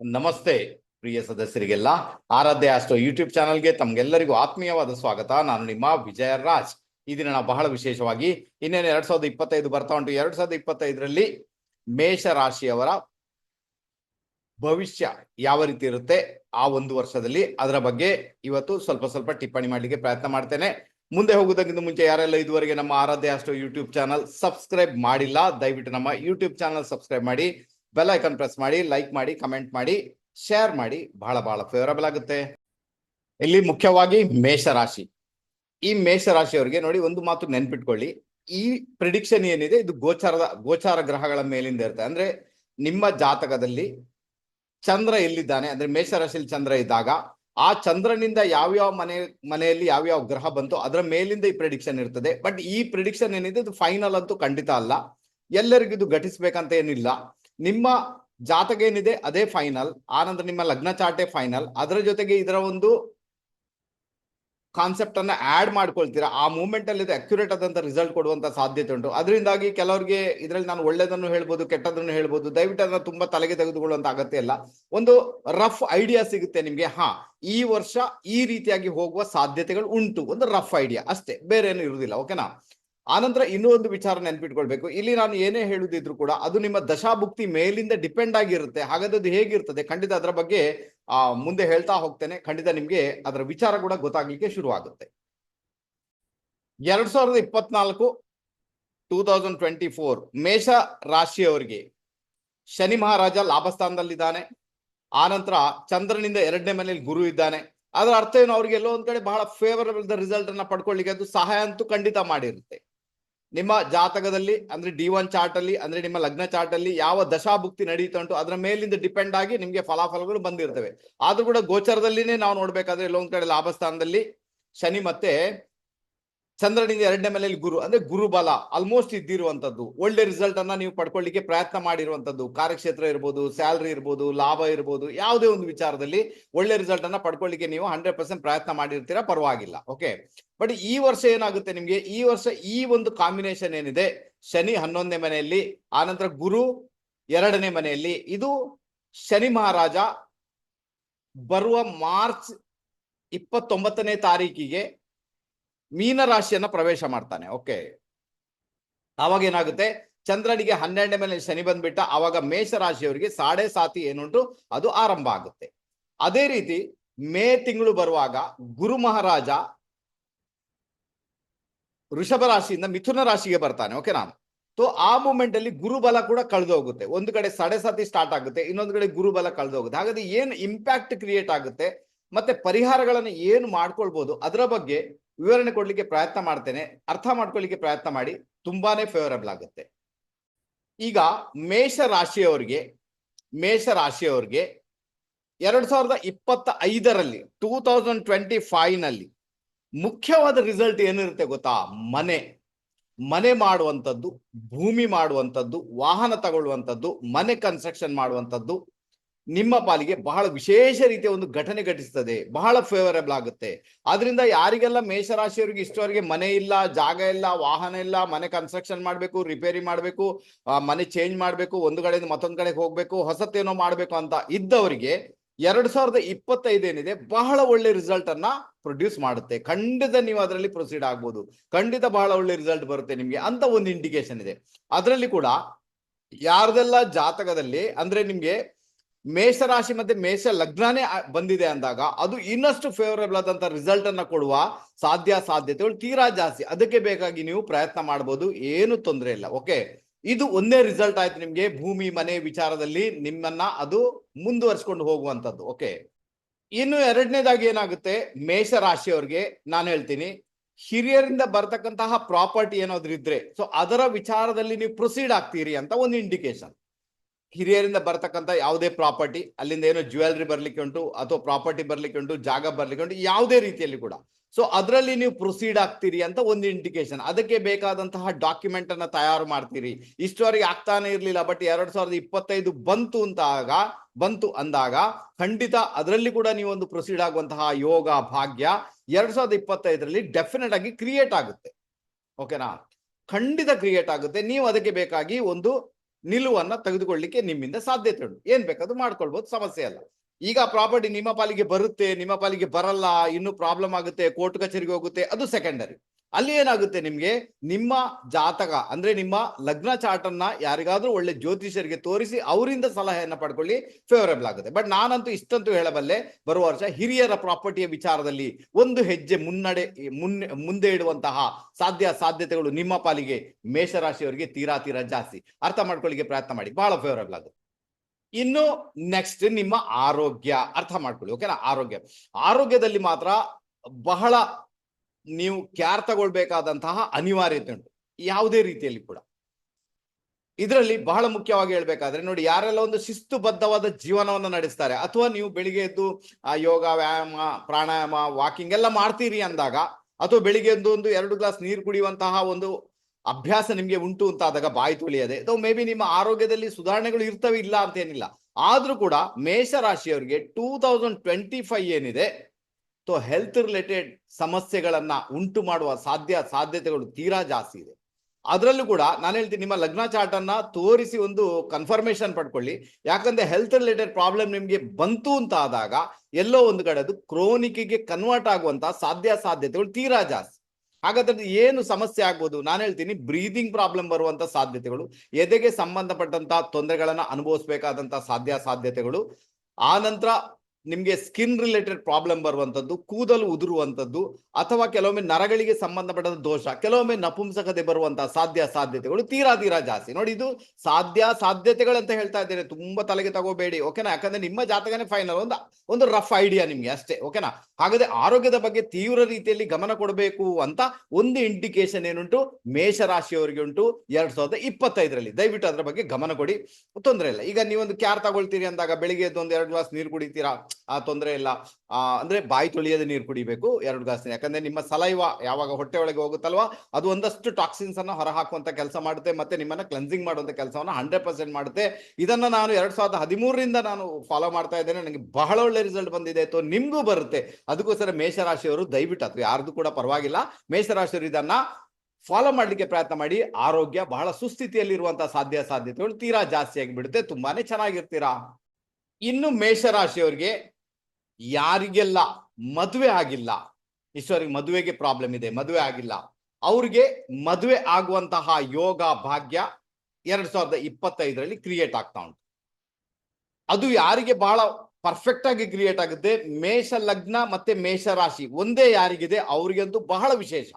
ನಮಸ್ತೆ ಪ್ರಿಯ ಸದಸ್ಯರಿಗೆಲ್ಲ. ಆರಾಧ್ಯ ಅಷ್ಟೋ ಯೂಟ್ಯೂಬ್ ಚಾನಲ್ಗೆ ತಮ್ಗೆಲ್ಲರಿಗೂ ಆತ್ಮೀಯವಾದ ಸ್ವಾಗತ. ನಾನು ನಿಮ್ಮ ವಿಜಯ ರಾಜ್. ಈ ಬಹಳ ವಿಶೇಷವಾಗಿ ಇನ್ನೇನು ಎರಡ್ ಸಾವಿರದ ಇಪ್ಪತ್ತೈದು ಬರ್ತಾ ಉಂಟು. ಎರಡ್ ಸಾವಿರದ ಇಪ್ಪತ್ತೈದರಲ್ಲಿ ಮೇಷ ರಾಶಿಯವರ ಭವಿಷ್ಯ ಯಾವ ರೀತಿ ಇರುತ್ತೆ ಆ ಒಂದು ವರ್ಷದಲ್ಲಿ ಅದರ ಬಗ್ಗೆ ಇವತ್ತು ಸ್ವಲ್ಪ ಸ್ವಲ್ಪ ಟಿಪ್ಪಣಿ ಮಾಡಲಿಕ್ಕೆ ಪ್ರಯತ್ನ ಮಾಡ್ತೇನೆ. ಮುಂದೆ ಹೋಗುವುದಕ್ಕಿಂತ ಮುಂಚೆ ಯಾರೆಲ್ಲ ಇದುವರೆಗೆ ನಮ್ಮ ಆರಾಧ್ಯ ಅಷ್ಟೋ ಯೂಟ್ಯೂಬ್ ಚಾನಲ್ ಸಬ್ಸ್ಕ್ರೈಬ್ ಮಾಡಿಲ್ಲ, ದಯವಿಟ್ಟು ನಮ್ಮ ಯೂಟ್ಯೂಬ್ ಚಾನಲ್ ಸಬ್ಸ್ಕ್ರೈಬ್ ಮಾಡಿ. ಬೆಲ್ ಐಕಾನ್ ಪ್ರೆಸ್ ಮಾಡಿ ಲೈಕ್ ಮಾಡಿ ಕಮೆಂಟ್ ಮಾಡಿ ಶೇರ್ ಮಾಡಿ ಬಹಳ ಬಹಳ ಫೇವರಬಲ್ ಆಗುತ್ತೆ. ಇಲ್ಲಿ ಮುಖ್ಯವಾಗಿ ಮೇಷರಾಶಿ. ಈ ಮೇಷರಾಶಿಯವರಿಗೆ ನೋಡಿ ಒಂದು ಮಾತು ನೆನ್ಪಿಟ್ಕೊಳ್ಳಿ. ಈ ಪ್ರಿಡಿಕ್ಷನ್ ಏನಿದೆ, ಇದು ಗೋಚಾರದ, ಗೋಚಾರ ಗ್ರಹಗಳ ಮೇಲಿಂದ ಇರುತ್ತೆ. ಅಂದ್ರೆ ನಿಮ್ಮ ಜಾತಕದಲ್ಲಿ ಚಂದ್ರ ಎಲ್ಲಿದ್ದಾನೆ, ಅಂದ್ರೆ ಮೇಷರಾಶಿಯಲ್ಲಿ ಚಂದ್ರ ಇದ್ದಾಗ, ಆ ಚಂದ್ರನಿಂದ ಯಾವ್ಯಾವ ಮನೆ, ಮನೆಯಲ್ಲಿ ಯಾವ್ಯಾವ ಗ್ರಹ ಬಂತು ಅದರ ಮೇಲಿಂದ ಈ ಪ್ರಿಡಿಕ್ಷನ್ ಇರ್ತದೆ. ಬಟ್ ಈ ಪ್ರಿಡಿಕ್ಷನ್ ಏನಿದೆ, ಇದು ಫೈನಲ್ ಅಂತೂ ಖಂಡಿತ ಅಲ್ಲ. ಎಲ್ಲರಿಗೂ ಇದು ಘಟಿಸ್ಬೇಕಂತ ಏನಿಲ್ಲ. ನಿಮ್ಮ ಜಾತಕ ಏನಿದೆ, ಅದೇ ಫೈನಲ್ ಆನಂತರ ನಿಮ್ಮ ಲಗ್ನ ಚಾಟೆ ಫೈನಲ್ ಅದರ ಜೊತೆಗೆ ಇದರ ಒಂದು ಕಾನ್ಸೆಪ್ಟ್ ಅನ್ನ ಆಡ್ ಮಾಡ್ಕೊಳ್ತೀರಾ. ಆ ಮೂಮೆಂಟ್ ಅಲ್ಲಿ ಅಕ್ಯುರೇಟ್ ಆದಂತ ರಿಸಲ್ಟ್ ಕೊಡುವಂತ ಸಾಧ್ಯತೆ ಉಂಟು. ಅದರಿಂದಾಗಿ ಕೆಲವರಿಗೆ ಇದರಲ್ಲಿ ನಾನು ಒಳ್ಳೇದನ್ನು ಹೇಳ್ಬೋದು ಕೆಟ್ಟದನ್ನು ಹೇಳ್ಬೋದು, ದಯವಿಟ್ಟು ಅದನ್ನ ತುಂಬಾ ತಲೆಗೆ ತೆಗೆದುಕೊಳ್ಳುವಂತ ಅಗತ್ಯ ಇಲ್ಲ. ಒಂದು ರಫ್ ಐಡಿಯಾ ಸಿಗುತ್ತೆ ನಿಮ್ಗೆ. ಹಾ, ಈ ವರ್ಷ ಈ ರೀತಿಯಾಗಿ ಹೋಗುವ ಸಾಧ್ಯತೆಗಳು ಉಂಟು. ಒಂದು ರಫ್ ಐಡಿಯಾ ಅಷ್ಟೇ. ಬೇರೆ ಏನು ಇರುವುದಿಲ್ಲ ಓಕೆನಾ ಆನಂತರ ಇನ್ನೂ ಒಂದು ವಿಚಾರ ನೆನ್ಪಿಟ್ಕೊಳ್ಬೇಕು. ಇಲ್ಲಿ ನಾನು ಏನೇ ಹೇಳುದಿದ್ರು ಕೂಡ ಅದು ನಿಮ್ಮ ದಶಾಭುಕ್ತಿ ಮೇಲಿಂದ ಡಿಪೆಂಡ್ ಆಗಿರುತ್ತೆ. ಹಾಗಾದ್ರೆ ಅದು ಹೇಗಿರ್ತದೆ? ಖಂಡಿತ ಅದರ ಬಗ್ಗೆ, ಆ, ಮುಂದೆ ಹೇಳ್ತಾ ಹೋಗ್ತೇನೆ. ಖಂಡಿತ ನಿಮ್ಗೆ ಅದರ ವಿಚಾರ ಕೂಡ ಗೊತ್ತಾಗ್ಲಿಕ್ಕೆ ಶುರು ಆಗುತ್ತೆ ಎರಡ್ ಸಾವಿರದ ಇಪ್ಪತ್ನಾಲ್ಕು, ಟೂ ತೌಸಂಡ್ ಟ್ವೆಂಟಿ ಫೋರ್ ಮೇಷ ರಾಶಿಯವರಿಗೆ ಶನಿ ಮಹಾರಾಜ ಲಾಭಸ್ಥಾನದಲ್ಲಿದ್ದಾನೆ. ಆನಂತರ ಚಂದ್ರನಿಂದ ಎರಡನೇ ಮನೆಯಲ್ಲಿ ಗುರು ಇದ್ದಾನೆ. ಅದರ ಅರ್ಥ ಏನು? ಅವ್ರಿಗೆ ಎಲ್ಲೋ ಒಂದ್ ಕಡೆ ಬಹಳ ಫೇವರಬಲ್ ರಿಸಲ್ಟ್ ಅನ್ನ ಪಡ್ಕೊಳ್ಳಿಕ್ಕೆ ಅದು ಸಹಾಯ ಅಂತೂ ಖಂಡಿತ ಮಾಡಿರುತ್ತೆ. ನಿಮ್ಮ ಜಾತಕದಲ್ಲಿ, ಅಂದ್ರೆ ಡಿ ಒನ್ ಚಾರ್ಟ್ ಅಲ್ಲಿ, ಅಂದ್ರೆ ನಿಮ್ಮ ಲಗ್ನ ಚಾರ್ಟ್ ಅಲ್ಲಿ ಯಾವ ದಶಾಭುಕ್ತಿ ನಡೀತಾ ಉಂಟು ಅದರ ಮೇಲಿಂದ ಡಿಪೆಂಡ್ ಆಗಿ ನಿಮ್ಗೆ ಫಲಾಫಲಗಳು ಬಂದಿರ್ತವೆ. ಆದ್ರೂ ಕೂಡ ಗೋಚರದಲ್ಲಿನೇ ನಾವು ನೋಡ್ಬೇಕಾದ್ರೆ ಎಲ್ಲೊಂದ್ ಕಡೆ ಲಾಭಸ್ಥಾನದಲ್ಲಿ ಶನಿ ಮತ್ತೆ ಚಂದ್ರನಿಂದ ಎರಡನೇ ಮನೆಯಲ್ಲಿ ಗುರು, ಅಂದ್ರೆ ಗುರುಬಲ ಆಲ್ಮೋಸ್ಟ್ ಇದ್ದಿರುವಂತದ್ದು. ಒಳ್ಳೆ ರಿಸಲ್ಟ್ ಅನ್ನ ನೀವು ಪಡ್ಕೊಳ್ಳಿಕ್ಕೆ ಪ್ರಯತ್ನ ಮಾಡಿರುವಂತದ್ದು. ಕಾರ್ಯಕ್ಷೇತ್ರ ಇರ್ಬೋದು ಸ್ಯಾಲ್ರಿ ಇರ್ಬೋದು, ಲಾಭ ಇರ್ಬೋದು, ಯಾವುದೇ ಒಂದು ವಿಚಾರದಲ್ಲಿ ಒಳ್ಳೆ ರಿಸಲ್ಟ್ ಅನ್ನ ಪಡ್ಕೊಳ್ಳಿಕ್ಕೆ ನೀವು ಹಂಡ್ರೆಡ್ ಪರ್ಸೆಂಟ್ ಪ್ರಯತ್ನ ಮಾಡಿರ್ತೀರಾ, ಪರವಾಗಿಲ್ಲ. ಓಕೆ ಬಟ್ ಈ ವರ್ಷ ಏನಾಗುತ್ತೆ ನಿಮ್ಗೆ? ಈ ವರ್ಷ ಈ ಒಂದು ಕಾಂಬಿನೇಷನ್ ಏನಿದೆ? ಶನಿ ಹನ್ನೊಂದನೇ ಮನೆಯಲ್ಲಿ ಆನಂತರ ಗುರು ಎರಡನೇ ಮನೆಯಲ್ಲಿ. ಇದು ಶನಿ ಮಹಾರಾಜ ಬರುವ ಮಾರ್ಚ್ ಇಪ್ಪತ್ತೊಂಬತ್ತನೇ ತಾರೀಕಿಗೆ ಮೀನ ರಾಶಿಯನ್ನ ಪ್ರವೇಶ ಮಾಡ್ತಾನೆ, ಓಕೆ. ಆವಾಗ ಏನಾಗುತ್ತೆ? ಚಂದ್ರನಿಗೆ ಹನ್ನೆರಡನೇ ಮೇಲೆ ಶನಿ ಬಂದ್ಬಿಟ್ಟ, ಆವಾಗ ಮೇಷ ರಾಶಿಯವರಿಗೆ ಸಾಡೆ ಸಾತಿ ಏನುಂಟು? ಅದು ಆರಂಭ ಆಗುತ್ತೆ. ಅದೇ ರೀತಿ ಮೇ ತಿಂಗಳು ಬರುವಾಗ ಗುರು ಮಹಾರಾಜ ವೃಷಭ ರಾಶಿಯಿಂದ ಮಿಥುನ ರಾಶಿಗೆ ಬರ್ತಾನೆ, ಓಕೆ ನಾನು. ಸೊ ಆ ಮೂಮೆಂಟ್ ಅಲ್ಲಿ ಗುರುಬಲ ಕೂಡ ಕಳೆದು ಹೋಗುತ್ತೆ. ಒಂದು ಕಡೆ ಸಡೆ ಸಾತಿ ಸ್ಟಾರ್ಟ್ ಆಗುತ್ತೆ, ಇನ್ನೊಂದು ಕಡೆ ಗುರುಬಲ ಕಳೆದು ಹೋಗುತ್ತೆ. ಹಾಗಾದ್ರೆ ಏನು ಇಂಪ್ಯಾಕ್ಟ್ ಕ್ರಿಯೇಟ್ ಆಗುತ್ತೆ? ಮತ್ತೆ ಪರಿಹಾರಗಳನ್ನು ಏನು ಮಾಡ್ಕೊಳ್ಬಹುದು ಅದರ ಬಗ್ಗೆ ವಿವರಣೆ ಕೊಡ್ಲಿಕ್ಕೆ ಪ್ರಯತ್ನ ಮಾಡ್ತೇನೆ. ಅರ್ಥ ಮಾಡ್ಕೊಳ್ಳಿಕ್ಕೆ ಪ್ರಯತ್ನ ಮಾಡಿ, ತುಂಬಾನೇ ಫೇವರಬಲ್ ಆಗುತ್ತೆ. ಈಗ ಮೇಷ ರಾಶಿಯವರಿಗೆ ಮೇಷ ರಾಶಿಯವರಿಗೆ ಎರಡ್ ಸಾವಿರದ ಇಪ್ಪತ್ತ ಐದರಲ್ಲಿ ಟೂ ತೌಸಂಡ್ ಟ್ವೆಂಟಿ ಫೈವ್ನಲ್ಲಿ ಮುಖ್ಯವಾದ ರಿಸಲ್ಟ್ ಏನಿರುತ್ತೆ ಗೊತ್ತಾ? ಮನೆ. ಮನೆ ಮಾಡುವಂಥದ್ದು, ಭೂಮಿ ಮಾಡುವಂಥದ್ದು, ವಾಹನ ತಗೊಳ್ಳುವಂಥದ್ದು, ಮನೆ ಕನ್ಸ್ಟ್ರಕ್ಷನ್ ಮಾಡುವಂಥದ್ದು ನಿಮ್ಮ ಪಾಲಿಗೆ ಬಹಳ ವಿಶೇಷ ರೀತಿಯ ಒಂದು ಘಟನೆ ಘಟಿಸ್ತದೆ, ಬಹಳ ಫೇವರಬಲ್ ಆಗುತ್ತೆ. ಆದ್ರಿಂದ ಯಾರಿಗೆಲ್ಲ ಮೇಷರಾಶಿಯವರಿಗೆ ಇಷ್ಟವರೆಗೆ ಮನೆ ಇಲ್ಲ, ಜಾಗ ಇಲ್ಲ, ವಾಹನ ಇಲ್ಲ, ಮನೆ ಕನ್ಸ್ಟ್ರಕ್ಷನ್ ಮಾಡಬೇಕು ರಿಪೇರಿ ಮಾಡಬೇಕು ಮನೆ ಚೇಂಜ್ ಮಾಡಬೇಕು, ಒಂದು ಕಡೆಯಿಂದ ಮತ್ತೊಂದು ಕಡೆಗೆ ಹೋಗ್ಬೇಕು, ಹೊಸತೇನೋ ಮಾಡಬೇಕು ಅಂತ ಇದ್ದವರಿಗೆ ಎರಡ್ ಸಾವಿರದ ಇಪ್ಪತ್ತೈದೇನಿದೆ ಬಹಳ ಒಳ್ಳೆ ರಿಸಲ್ಟ್ ಅನ್ನ ಪ್ರೊಡ್ಯೂಸ್ ಮಾಡುತ್ತೆ. ಖಂಡಿತ ನೀವು ಅದರಲ್ಲಿ ಪ್ರೊಸೀಡ್ ಆಗ್ಬೋದು. ಖಂಡಿತ ಬಹಳ ಒಳ್ಳೆ ರಿಸಲ್ಟ್ ಬರುತ್ತೆ ನಿಮ್ಗೆ ಅಂತ ಒಂದು ಇಂಡಿಕೇಶನ್ ಇದೆ. ಅದರಲ್ಲಿ ಕೂಡ ಯಾರ್ದೆಲ್ಲ ಜಾತಕದಲ್ಲಿ, ಅಂದ್ರೆ ನಿಮ್ಗೆ ಮೇಷರಾಶಿ ಮತ್ತೆ ಮೇಷ ಲಗ್ನನೇ ಬಂದಿದೆ ಅಂದಾಗ ಅದು ಇನ್ನಷ್ಟು ಫೇವರೇಬಲ್ ಆದಂತ ರಿಸಲ್ಟ್ ಅನ್ನ ಕೊಡುವ ಸಾಧ್ಯ ಸಾಧ್ಯತೆಗಳು ತೀರಾ ಜಾಸ್ತಿ. ಅದಕ್ಕೆ ಬೇಕಾಗಿ ನೀವು ಪ್ರಯತ್ನ ಮಾಡಬಹುದು ಏನು ತೊಂದರೆ ಇಲ್ಲ. ಓಕೆ ಇದು ಒಂದೇ ರಿಸಲ್ಟ್ ಆಯ್ತು ನಿಮ್ಗೆ. ಭೂಮಿ, ಮನೆ ವಿಚಾರದಲ್ಲಿ ನಿಮ್ಮನ್ನ ಅದು ಮುಂದುವರಿಸ್ಕೊಂಡು ಹೋಗುವಂತದ್ದು ಓಕೆ ಇನ್ನು ಎರಡನೇದಾಗಿ ಏನಾಗುತ್ತೆ? ಮೇಷ ರಾಶಿಯವ್ರಿಗೆ ನಾನು ಹೇಳ್ತೀನಿ, ಹಿರಿಯರಿಂದ ಬರ್ತಕ್ಕಂತಹ ಪ್ರಾಪರ್ಟಿ ಏನಾದ್ರು ಇದ್ರೆ ಸೊ ಅದರ ವಿಚಾರದಲ್ಲಿ ನೀವು ಪ್ರೊಸೀಡ್ ಆಗ್ತೀರಿ ಅಂತ ಒಂದು ಇಂಡಿಕೇಶನ್ ಹಿರಿಯರಿಂದ ಬರ್ತಕ್ಕಂಥ ಯಾವುದೇ ಪ್ರಾಪರ್ಟಿ ಅಲ್ಲಿಂದ ಏನೋ ಜ್ಯುವೆಲ್ರಿ ಬರ್ಲಿಕ್ಕೆ ಉಂಟು ಅಥವಾ ಪ್ರಾಪರ್ಟಿ ಬರ್ಲಿಕ್ಕೆ ಉಂಟು, ಜಾಗ ಬರ್ಲಿಕ್ಕೆ ಉಂಟು, ಯಾವುದೇ ರೀತಿಯಲ್ಲಿ ಕೂಡ. ಸೊ ಅದರಲ್ಲಿ ನೀವು ಪ್ರೊಸೀಡ್ ಆಗ್ತೀರಿ ಅಂತ ಒಂದು ಇಂಡಿಕೇಶನ್ ಅದಕ್ಕೆ ಬೇಕಾದಂತಹ ಡಾಕ್ಯುಮೆಂಟ್ ಅನ್ನ ತಯಾರು ಮಾಡ್ತೀರಿ. ಇಷ್ಟವರೆಗೆ ಆಗ್ತಾನೆ ಇರಲಿಲ್ಲ ಬಟ್ ಎರಡ್ ಸಾವಿರದ ಇಪ್ಪತ್ತೈದು ಬಂತು ಅಂತಾಗ, ಬಂತು ಅಂದಾಗ ಖಂಡಿತ ಅದರಲ್ಲಿ ಕೂಡ ನೀವು ಒಂದು ಪ್ರೊಸೀಡ್ ಆಗುವಂತಹ ಯೋಗ, ಭಾಗ್ಯ ಎರಡ್ ಸಾವಿರದ ಇಪ್ಪತ್ತೈದರಲ್ಲಿ ಡೆಫಿನೆಟ್ ಆಗಿ ಕ್ರಿಯೇಟ್ ಆಗುತ್ತೆ. ಓಕೆನಾ ಖಂಡಿತ ಕ್ರಿಯೇಟ್ ಆಗುತ್ತೆ. ನೀವು ಅದಕ್ಕೆ ಬೇಕಾಗಿ ಒಂದು ನಿಲುವನ್ನ ತೆಗೆದುಕೊಳ್ಳಿಕ್ಕೆ ನಿಮ್ಮಿಂದ ಸಾಧ್ಯತೆ ಉಂಟು. ಏನ್ ಬೇಕಾದ್ರೂ ಮಾಡ್ಕೊಳ್ಬಹುದು ಸಮಸ್ಯೆ ಅಲ್ಲ. ಈಗ ಪ್ರಾಪರ್ಟಿ ನಿಮ್ಮ ಪಾಲಿಗೆ ಬರುತ್ತೆ, ನಿಮ್ಮ ಪಾಲಿಗೆ ಬರಲ್ಲ, ಇನ್ನು ಪ್ರಾಬ್ಲಮ್ ಆಗುತ್ತೆ ಕೋರ್ಟ್ ಕಚೇರಿಗೆ ಹೋಗುತ್ತೆ, ಅದು ಸೆಕೆಂಡರಿ ಅಲ್ಲಿ ಏನಾಗುತ್ತೆ ನಿಮ್ಗೆ? ನಿಮ್ಮ ಜಾತಕ, ಅಂದ್ರೆ ನಿಮ್ಮ ಲಗ್ನ ಚಾರ್ಟ್ ಅನ್ನ ಯಾರಿಗಾದ್ರೂ ಒಳ್ಳೆ ಜ್ಯೋತಿಷರಿಗೆ ತೋರಿಸಿ ಅವರಿಂದ ಸಲಹೆಯನ್ನ ಪಡ್ಕೊಳ್ಳಿ ಫೇವರೇಬಲ್ ಆಗುತ್ತೆ. ಬಟ್ ನಾನಂತೂ ಇಷ್ಟಂತೂ ಹೇಳಬಲ್ಲೆ, ಬರುವ ವರ್ಷ ಹಿರಿಯರ ಪ್ರಾಪರ್ಟಿಯ ವಿಚಾರದಲ್ಲಿ ಒಂದು ಹೆಜ್ಜೆ ಮುನ್ನಡೆ ಮುನ್ನೆ ಮುಂದೆ ಇಡುವಂತಹ ಸಾಧ್ಯ ಸಾಧ್ಯತೆಗಳು ನಿಮ್ಮ ಪಾಲಿಗೆ ಮೇಷರಾಶಿಯವರಿಗೆ ತೀರಾ ತೀರಾ ಜಾಸ್ತಿ. ಅರ್ಥ ಮಾಡ್ಕೊಳ್ಳಿಕ್ಕೆ ಪ್ರಯತ್ನ ಮಾಡಿ, ಬಹಳ ಫೇವರೇಬಲ್ ಆಗುತ್ತೆ. ಇನ್ನು ನೆಕ್ಸ್ಟ್ ನಿಮ್ಮ ಆರೋಗ್ಯ, ಅರ್ಥ ಮಾಡ್ಕೊಳ್ಳಿ ಓಕೆನಾ ಆರೋಗ್ಯ. ಆರೋಗ್ಯದಲ್ಲಿ ಮಾತ್ರ ಬಹಳ ನೀವು ಕ್ಯಾರ್ ತಗೊಳ್ಬೇಕಾದಂತಹ ಅನಿವಾರ್ಯತೆ ಉಂಟು. ಯಾವುದೇ ರೀತಿಯಲ್ಲಿ ಕೂಡ. ಇದರಲ್ಲಿ ಬಹಳ ಮುಖ್ಯವಾಗಿ ಹೇಳ್ಬೇಕಾದ್ರೆ ನೋಡಿ ಯಾರೆಲ್ಲ ಒಂದು ಶಿಸ್ತುಬದ್ಧವಾದ ಜೀವನವನ್ನು ನಡೆಸ್ತಾರೆ ಅಥವಾ ನೀವು ಬೆಳಿಗ್ಗೆ ಎದ್ದು, ಆ, ಯೋಗ, ವ್ಯಾಯಾಮ, ಪ್ರಾಣಾಯಾಮ ವಾಕಿಂಗ್ ಎಲ್ಲ ಮಾಡ್ತೀರಿ ಅಂದಾಗ ಅಥವಾ ಬೆಳಿಗ್ಗೆ ಎದ್ದು ಒಂದು ಎರಡು ಗ್ಲಾಸ್ ನೀರು ಕುಡಿಯುವಂತಹ ಒಂದು ಅಭ್ಯಾಸ ನಿಮಗೆ ಉಂಟು ಅಂತ ಆದಾಗ ಬಾಯಿ ತುಳಿಯದೆ ಅಥವಾ ಮೇ ಬಿ ನಿಮ್ಮ ಆರೋಗ್ಯದಲ್ಲಿ ಸುಧಾರಣೆಗಳು ಇರ್ತವೆ ಇಲ್ಲ ಅಂತ ಏನಿಲ್ಲ, ಆದ್ರೂ ಕೂಡ ಮೇಷರಾಶಿಯವರಿಗೆ ಟೂ ತೌಸಂಡ್ ಟ್ವೆಂಟಿ ಫೈವ್ ಏನಿದೆ ಹೆಲ್ತ್ ರಿಲೇಟೆಡ್ ಸಮಸ್ಯೆಗಳನ್ನ ಉಂಟು ಮಾಡುವ ಸಾಧ್ಯ, ಸಾಧ್ಯತೆಗಳು ತೀರಾ ಜಾಸ್ತಿ ಇದೆ. ಅದರಲ್ಲೂ ಕೂಡ ನಾನು ಹೇಳ್ತೀನಿ ನಿಮ್ಮ ಲಗ್ನ ಚಾರ್ಟ್ ತೋರಿಸಿ ಒಂದು ಕನ್ಫರ್ಮೇಶನ್ ಪಡ್ಕೊಳ್ಳಿ. ಯಾಕಂದ್ರೆ ಹೆಲ್ತ್ ರಿಲೇಟೆಡ್ ಪ್ರಾಬ್ಲಮ್ ನಿಮಗೆ ಬಂತು ಅಂತ ಆದಾಗ ಎಲ್ಲೋ ಒಂದು ಕಡೆ ಅದು ಕ್ರೋನಿಕಿಗೆ ಕನ್ವರ್ಟ್ ಆಗುವಂತ ಸಾಧ್ಯ, ಸಾಧ್ಯತೆಗಳು ತೀರಾ ಜಾಸ್ತಿ. ಹಾಗಾದ್ರೆ ಏನು ಸಮಸ್ಯೆ ಆಗ್ಬೋದು? ನಾನು ಹೇಳ್ತೀನಿ ಬ್ರೀದಿಂಗ್ ಪ್ರಾಬ್ಲಮ್ ಬರುವಂತ ಸಾಧ್ಯತೆಗಳು, ಎದೆಗೆ ಸಂಬಂಧಪಟ್ಟಂತ ತೊಂದರೆಗಳನ್ನ ಅನುಭವಿಸಬೇಕಾದಂತ ಸಾಧ್ಯ, ಸಾಧ್ಯತೆಗಳು, ಆ ನಂತರ ನಿಮ್ಗೆ ಸ್ಕಿನ್ ರಿಲೇಟೆಡ್ ಪ್ರಾಬ್ಲಮ್ ಬರುವಂತದ್ದು, ಕೂದಲು ಉದುರುವಂಥದ್ದು ಅಥವಾ ಕೆಲವೊಮ್ಮೆ ನರಗಳಿಗೆ ಸಂಬಂಧಪಟ್ಟ ದೋಷ, ಕೆಲವೊಮ್ಮೆ ನಪುಂಸಕತೆ ಬರುವಂತಹ ಸಾಧ್ಯ ಸಾಧ್ಯತೆಗಳು ತೀರಾ ತೀರಾ ಜಾಸ್ತಿ. ನೋಡಿ ಇದು ಸಾಧ್ಯ ಸಾಧ್ಯತೆಗಳು ಅಂತ ಹೇಳ್ತಾ ಇದ್ದೇನೆ. ತುಂಬಾ ತಲೆಗೆ ತಗೋಬೇಡಿ ಓಕೆನಾ ಯಾಕಂದ್ರೆ ನಿಮ್ಮ ಜಾತಕನೇ ಫೈನಲ್ ಒಂದು ಒಂದು ರಫ್ ಐಡಿಯಾ ನಿಮ್ಗೆ ಅಷ್ಟೇ ಓಕೆನಾ ಹಾಗಾದ್ರೆ ಆರೋಗ್ಯದ ಬಗ್ಗೆ ತೀವ್ರ ರೀತಿಯಲ್ಲಿ ಗಮನ ಕೊಡಬೇಕು ಅಂತ ಒಂದು ಇಂಡಿಕೇಶನ್ ಏನುಂಟು? ಮೇಷರಾಶಿಯವರಿಗೆ ಉಂಟು ಎರಡ್ ಸಾವಿರದ ಇಪ್ಪತ್ತೈದರಲ್ಲಿ. ದಯವಿಟ್ಟು ಅದರ ಬಗ್ಗೆ ಗಮನ ಕೊಡಿ. ತೊಂದರೆ ಇಲ್ಲ. ಈಗ ನೀವೊಂದು ಕ್ಯಾರ್ ತಗೊಳ್ತೀರಿ ಅಂದಾಗ ಬೆಳಿಗ್ಗೆ ಎದ್ದು ಒಂದು ಎರಡು ಗ್ಲಾಸ್ ನೀರು ಕುಡಿತೀರಾ? ಆ ತೊಂದರೆ ಇಲ್ಲ. ಅಂದ್ರೆ ಬಾಯಿ ತೊಳಿಯದ ನೀರು ಕುಡಿಬೇಕು ಎರಡು ಗ್ಲಾಸ್. ಯಾಕಂದ್ರೆ ನಿಮ್ಮ ಸಲೈವ ಯಾವಾಗ ಹೊಟ್ಟೆ ಒಳಗೆ ಹೋಗುತ್ತಲ್ವಾ, ಅದು ಒಂದಷ್ಟು ಟಾಕ್ಸಿನ್ಸ್ ಅನ್ನು ಹೊರಹಾಕುವಂತ ಕೆಲಸ ಮಾಡುತ್ತೆ ಮತ್ತೆ ನಿಮ್ಮನ್ನ ಕ್ಲೆನ್ಸಿಂಗ್ ಮಾಡುವಂತ ಕೆಲಸವನ್ನು ಹಂಡ್ರೆಡ್ ಪರ್ಸೆಂಟ್ ಮಾಡುತ್ತೆ. ಇದನ್ನ ನಾನು ಎರಡ್ ಸಾವಿರದ ಹದಿಮೂರರಿಂದ ನಾನು ಫಾಲೋ ಮಾಡ್ತಾ ಇದ್ದೇನೆ. ನನಗೆ ಬಹಳ ಒಳ್ಳೆ ರಿಸಲ್ಟ್ ಬಂದಿದೆ ಅಥವಾ ನಿಮ್ಗೂ ಬರುತ್ತೆ. ಅದಕ್ಕೋಸ್ಕರ ಮೇಷರಾಶಿಯವರು ದಯವಿಟ್ಟು ಅಥವಾ ಯಾರ್ದು ಕೂಡ ಪರವಾಗಿಲ್ಲ. ಮೇಷರಾಶಿಯವರು ಇದನ್ನ ಫಾಲೋ ಮಾಡಲಿಕ್ಕೆ ಪ್ರಯತ್ನ ಮಾಡಿ. ಆರೋಗ್ಯ ಬಹಳ ಸುಸ್ಥಿತಿಯಲ್ಲಿರುವಂತಹ ಸಾಧ್ಯ ಸಾಧ್ಯತೆಗಳು ತೀರಾ ಜಾಸ್ತಿ ಆಗಿಬಿಡುತ್ತೆ. ತುಂಬಾನೇ ಚೆನ್ನಾಗಿರ್ತೀರಾ? ಇನ್ನು ಮೇಷರಾಶಿಯವರಿಗೆ ಯಾರಿಗೆಲ್ಲ ಮದುವೆ ಆಗಿಲ್ಲ ಈಶ್ವರಿಗೆ ಮದುವೆಗೆ ಪ್ರಾಬ್ಲಮ್ ಇದೆ, ಮದುವೆ ಆಗಿಲ್ಲ, ಅವ್ರಿಗೆ ಮದುವೆ ಆಗುವಂತಹ ಯೋಗ ಭಾಗ್ಯ ಎರಡ್ ಸಾವಿರದ ಇಪ್ಪತ್ತೈದರಲ್ಲಿ ಕ್ರಿಯೇಟ್ ಆಗ್ತಾ ಉಂಟು. ಅದು ಯಾರಿಗೆ ಬಹಳ ಪರ್ಫೆಕ್ಟ್ ಆಗಿ ಕ್ರಿಯೇಟ್ ಆಗುತ್ತೆ, ಮೇಷ ಲಗ್ನ ಮತ್ತೆ ಮೇಷ ರಾಶಿ ಒಂದೇ ಯಾರಿಗಿದೆ ಅವ್ರಿಗಂತೂ ಬಹಳ ವಿಶೇಷ.